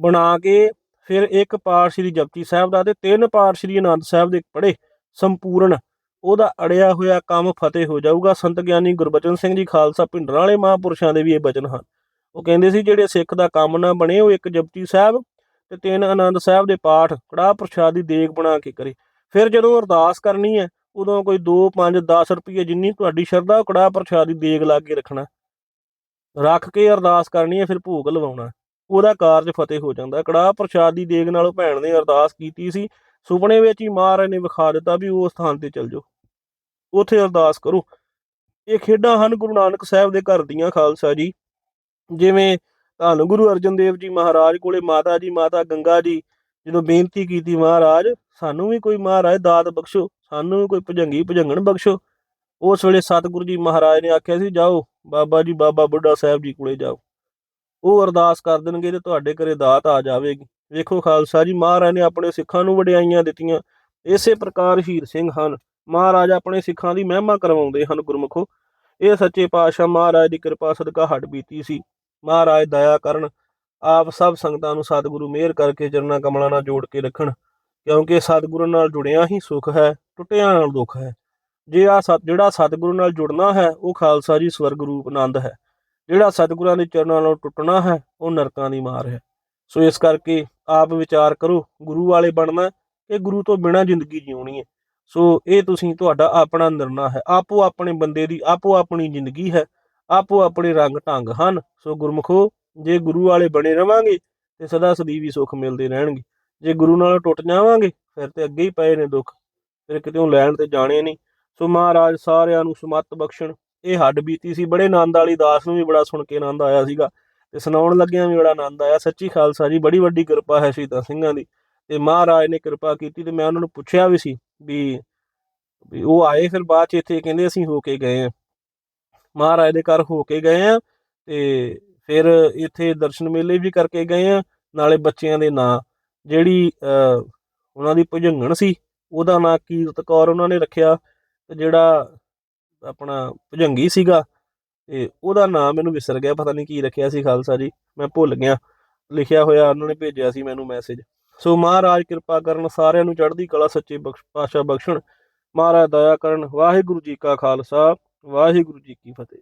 ਬਣਾ ਕੇ ਫਿਰ ਇੱਕ ਪਾਠ ਸ੍ਰੀ ਜਪਜੀ ਸਾਹਿਬ ਦਾ ਤੇ ਤਿੰਨ ਪਾਠ ਸ੍ਰੀ ਆਨੰਦ ਸਾਹਿਬ ਦੇ ਪੜ੍ਹੇ, ਸੰਪੂਰਨ। ਉਹਦਾ ਅੜਿਆ ਹੋਇਆ ਕੰਮ ਫਤਿਹ ਹੋ ਜਾਊਗਾ। ਸੰਤ ਗਿਆਨੀ ਗੁਰਬਚਨ ਸਿੰਘ ਜੀ ਖਾਲਸਾ ਭਿੰਡਰਾਂ ਵਾਲੇ ਮਹਾਂਪੁਰਸ਼ਾਂ ਦੇ ਵੀ ਇਹ ਬਚਨ ਹਨ। ਉਹ ਕਹਿੰਦੇ ਸੀ, ਜਿਹੜੇ ਸਿੱਖ ਦਾ ਕੰਮ ਨਾ ਬਣੇ, ਉਹ ਇੱਕ ਜਪਜੀ ਸਾਹਿਬ ਤੇ ਤਿੰਨ ਆਨੰਦ ਸਾਹਿਬ ਦੇ ਪਾਠ, ਕੜਾਹ ਪ੍ਰਸ਼ਾਦ ਦੀ ਦੇਗ ਬਣਾ ਕੇ ਕਰੇ। ਫਿਰ ਜਦੋਂ ਅਰਦਾਸ ਕਰਨੀ ਹੈ, ਉਦੋਂ ਕੋਈ 2 5 10 ਰੁਪਏ ਜਿੰਨੀ ਤੁਹਾਡੀ ਸ਼ਰਧਾ, ਉਹ ਕੜਾਹ ਪ੍ਰਸ਼ਾਦ ਦੀ ਦੇਗ ਲਾ ਕੇ ਰੱਖਣਾ। ਰੱਖ ਕੇ ਅਰਦਾਸ ਕਰਨੀ ਹੈ, ਫਿਰ ਭੋਗ ਲਵਾਉਣਾ। ਉਹਦਾ ਕਾਰਜ ਫਤਿਹ ਹੋ ਜਾਂਦਾ। ਕੜਾਹ ਪ੍ਰਸ਼ਾਦ ਦੀ ਦੇਗ ਨਾਲੋਂ ਭੈਣ ਨੇ ਅਰਦਾਸ ਕੀਤੀ ਸੀ। ਸੁਪਨੇ ਵਿੱਚ ਹੀ ਮਹਾਰਾਜ ਨੇ ਵਿਖਾ ਦਿੱਤਾ ਵੀ ਉਹ ਸਥਾਨ ਤੇ ਚੱਲ ਜਾਓ। ਉੱਥੇ ਅਰਦਾਸ ਕਰੋ। ਇਹ ਖੇਡਾਂ ਹਨ ਗੁਰੂ ਨਾਨਕ ਸਾਹਿਬ ਦੇ ਘਰ ਦੀਆਂ, ਖਾਲਸਾ ਜੀ। ਜਿਵੇਂ ਧੰਨ ਗੁਰੂ ਅਰਜਨ ਦੇਵ ਜੀ ਮਹਾਰਾਜ ਕੋਲੇ ਮਾਤਾ ਜੀ, ਮਾਤਾ ਗੰਗਾ ਜੀ, ਜਦੋਂ ਬੇਨਤੀ ਕੀਤੀ ਮਹਾਰਾਜ, ਸਾਨੂੰ ਵੀ ਕੋਈ ਮਹਾਰਾਜ ਦਾਤ ਬਖਸ਼ੋ, ਸਾਨੂੰ ਵੀ ਕੋਈ ਭਜੰਗੀ ਭਜੰਗਣ ਬਖਸ਼ੋ। ਉਸ ਵੇਲੇ ਸਤਿਗੁਰੂ ਜੀ ਮਹਾਰਾਜ ਨੇ ਆਖਿਆ ਸੀ, ਜਾਓ, ਬਾਬਾ ਜੀ, ਬਾਬਾ ਬੁੱਢਾ ਸਾਹਿਬ ਜੀ ਕੋਲੇ ਜਾਓ। ਉਹ ਅਰਦਾਸ ਕਰ ਦੇਣਗੇ ਤੇ ਤੁਹਾਡੇ ਘਰੇ ਦਾਤ ਆ ਜਾਵੇਗੀ। ਵੇਖੋ ਖਾਲਸਾ ਜੀ, ਮਹਾਰਾਜ ਨੇ ਆਪਣੇ ਸਿੱਖਾਂ ਨੂੰ ਵਡਿਆਈਆਂ ਦਿੱਤੀਆਂ। ਇਸੇ ਪ੍ਰਕਾਰ ਹੀਰ ਸਿੰਘ ਹਨ। ਮਹਾਰਾਜ ਆਪਣੇ ਸਿੱਖਾਂ ਦੀ ਮਹਿਮਾ ਕਰਵਾਉਂਦੇ ਹਨ, ਗੁਰਮੁਖੋ। ਇਹ ਸੱਚੇ ਪਾਤਸ਼ਾਹ ਮਹਾਰਾਜ ਦੀ ਕਿਰਪਾ ਸਦਕਾ ਹੱਡ ਬੀਤੀ ਸੀ। ਮਹਾਰਾਜ ਦਇਆ ਕਰਨ, ਆਪ ਸਭ ਸੰਗਤਾਂ ਨੂੰ ਸਤਿਗੁਰੂ ਮਿਹਰ ਕਰਕੇ ਚਰਨਾਂ ਕਮਲਾਂ ਨਾਲ ਜੋੜ ਕੇ ਰੱਖਣ, ਕਿਉਂਕਿ ਸਤਿਗੁਰੂ ਨਾਲ ਜੁੜਿਆ ਹੀ ਸੁਖ ਹੈ, ਟੁੱਟਿਆਂ ਨਾਲ ਦੁੱਖ ਹੈ। ਜੇ ਆ ਸਤ, ਜਿਹੜਾ ਸਤਿਗੁਰੂ ਨਾਲ ਜੁੜਨਾ ਹੈ, ਉਹ ਖਾਲਸਾ ਜੀ ਸਵਰਗ ਰੂਪ ਆਨੰਦ ਹੈ। ਜਿਹੜਾ ਸਤਿਗੁਰਾਂ ਦੇ ਚਰਨਾਂ ਨਾਲੋਂ ਟੁੱਟਣਾ ਹੈ, ਉਹ ਨਰਕਾਂ ਦੀ ਮਾਰ ਹੈ। ਸੋ ਇਸ ਕਰਕੇ ਆਪ ਵਿਚਾਰ ਕਰੋ, ਗੁਰੂ ਵਾਲੇ ਬਣਨਾ ਕਿ ਗੁਰੂ ਤੋਂ ਬਿਨਾਂ ਜ਼ਿੰਦਗੀ ਜਿਉਣੀ ਹੈ। ਸੋ ਇਹ ਤੁਸੀਂ, ਤੁਹਾਡਾ ਆਪਣਾ ਨਿਰਣਾ ਹੈ। ਆਪੋ ਆਪਣੇ ਬੰਦੇ ਦੀ, ਆਪੋ ਆਪਣੀ ਜ਼ਿੰਦਗੀ ਹੈ। ਆਪੋ ਆਪਣੇ ਰੰਗ ਢੰਗ ਹਨ। ਸੋ ਗੁਰਮੁਖੋ, ਜੇ ਗੁਰੂ ਵਾਲੇ ਬਣੇ ਰਵਾਂਗੇ, ਤੇ ਸਦਾ ਸਦੀਵੀ ਸੁੱਖ ਮਿਲਦੇ ਰਹਿਣਗੇ। ਜੇ ਗੁਰੂ ਨਾਲ ਟੁੱਟ ਜਾਵਾਂਗੇ, ਫਿਰ ਤੇ ਅੱਗੇ ਹੀ ਪਏ ਨੇ ਦੁੱਖ। ਫਿਰ ਕਿਤੇ ਉਹ ਲੈਣ ਤੇ ਜਾਣੇ ਨਹੀਂ। ਸੋ ਮਹਾਰਾਜ ਸਾਰਿਆਂ ਨੂੰ ਸਮੱਤ ਬਖਸ਼ਣ। ਇਹ ਹੱਡ ਬੀਤੀ ਸੀ ਬੜੇ ਆਨੰਦ ਵਾਲੀ ਦਾਸ ਨੂੰ ਵੀ ਬੜਾ ਸੁਣ ਕੇ ਆਨੰਦ ਆਇਆ ਸੀਗਾ ਤੇ ਸੁਣਾਉਣ ਲੱਗਿਆਂ ਵੀ ਬੜਾ ਆਨੰਦ ਆਇਆ। ਸੱਚੀ ਖਾਲਸਾ ਜੀ ਬੜੀ ਵੱਡੀ ਕਿਰਪਾ ਹੈ ਸ਼ਹੀਦਾਂ ਸਿੰਘਾਂ ਦੀ ਤੇ ਮਹਾਰਾਜ ਨੇ ਕਿਰਪਾ ਕੀਤੀ ਤੇ ਮੈਂ ਉਹਨਾਂ ਨੂੰ ਪੁੱਛਿਆ ਵੀ ਸੀ ਵੀ ਵੀ ਉਹ ਆਏ ਫਿਰ ਬਾਅਦ ਚ ਇੱਥੇ ਕਹਿੰਦੇ ਅਸੀਂ ਹੋ ਕੇ ਗਏ ਆ ਮਹਾਰਾਜ ਦੇ ਘਰ ਹੋ ਕੇ ਗਏ ਆ ਤੇ ਫਿਰ ਇੱਥੇ ਦਰਸ਼ਨ ਮੇਲੇ ਵੀ ਕਰਕੇ ਗਏ ਆ ਨਾਲੇ ਬੱਚਿਆਂ ਦੇ ਨਾਂ। ਜਿਹੜੀ ਅਹ, ਉਹਨਾਂ ਦੀ ਭੁਜੰਗਣ ਸੀ ਉਹਦਾ ਨਾਂ ਕੀਰਤ ਕੌਰ ਉਹਨਾਂ ਨੇ ਰੱਖਿਆ ਤੇ ਜਿਹੜਾ ਆਪਣਾ ਭੁਜੰਗੀ ਸੀਗਾ ਤੇ ਉਹਦਾ ਨਾਮ ਮੈਨੂੰ ਵਿਸਰ ਗਿਆ, ਪਤਾ ਨਹੀਂ ਕੀ ਰੱਖਿਆ ਸੀ ਖਾਲਸਾ ਜੀ, ਮੈਂ ਭੁੱਲ ਗਿਆ। ਲਿਖਿਆ ਹੋਇਆ, ਉਹਨਾਂ ਨੇ ਭੇਜਿਆ ਸੀ ਮੈਨੂੰ ਮੈਸੇਜ ਸੋ ਮਹਾਰਾਜ ਕਿਰਪਾ ਕਰਨ ਸਾਰਿਆਂ ਨੂੰ ਚੜ੍ਹਦੀ ਕਲਾ ਸੱਚੇ ਬਖਸ਼, ਪਾਤਸ਼ਾਹ ਬਖਸ਼ਣ। ਮਹਾਰਾਜ ਦਇਆ ਕਰਨ। ਵਾਹਿਗੁਰੂ ਜੀ ਕਾ ਖਾਲਸਾ, ਵਾਹਿਗੁਰੂ ਜੀ ਕੀ ਫਤਿਹ।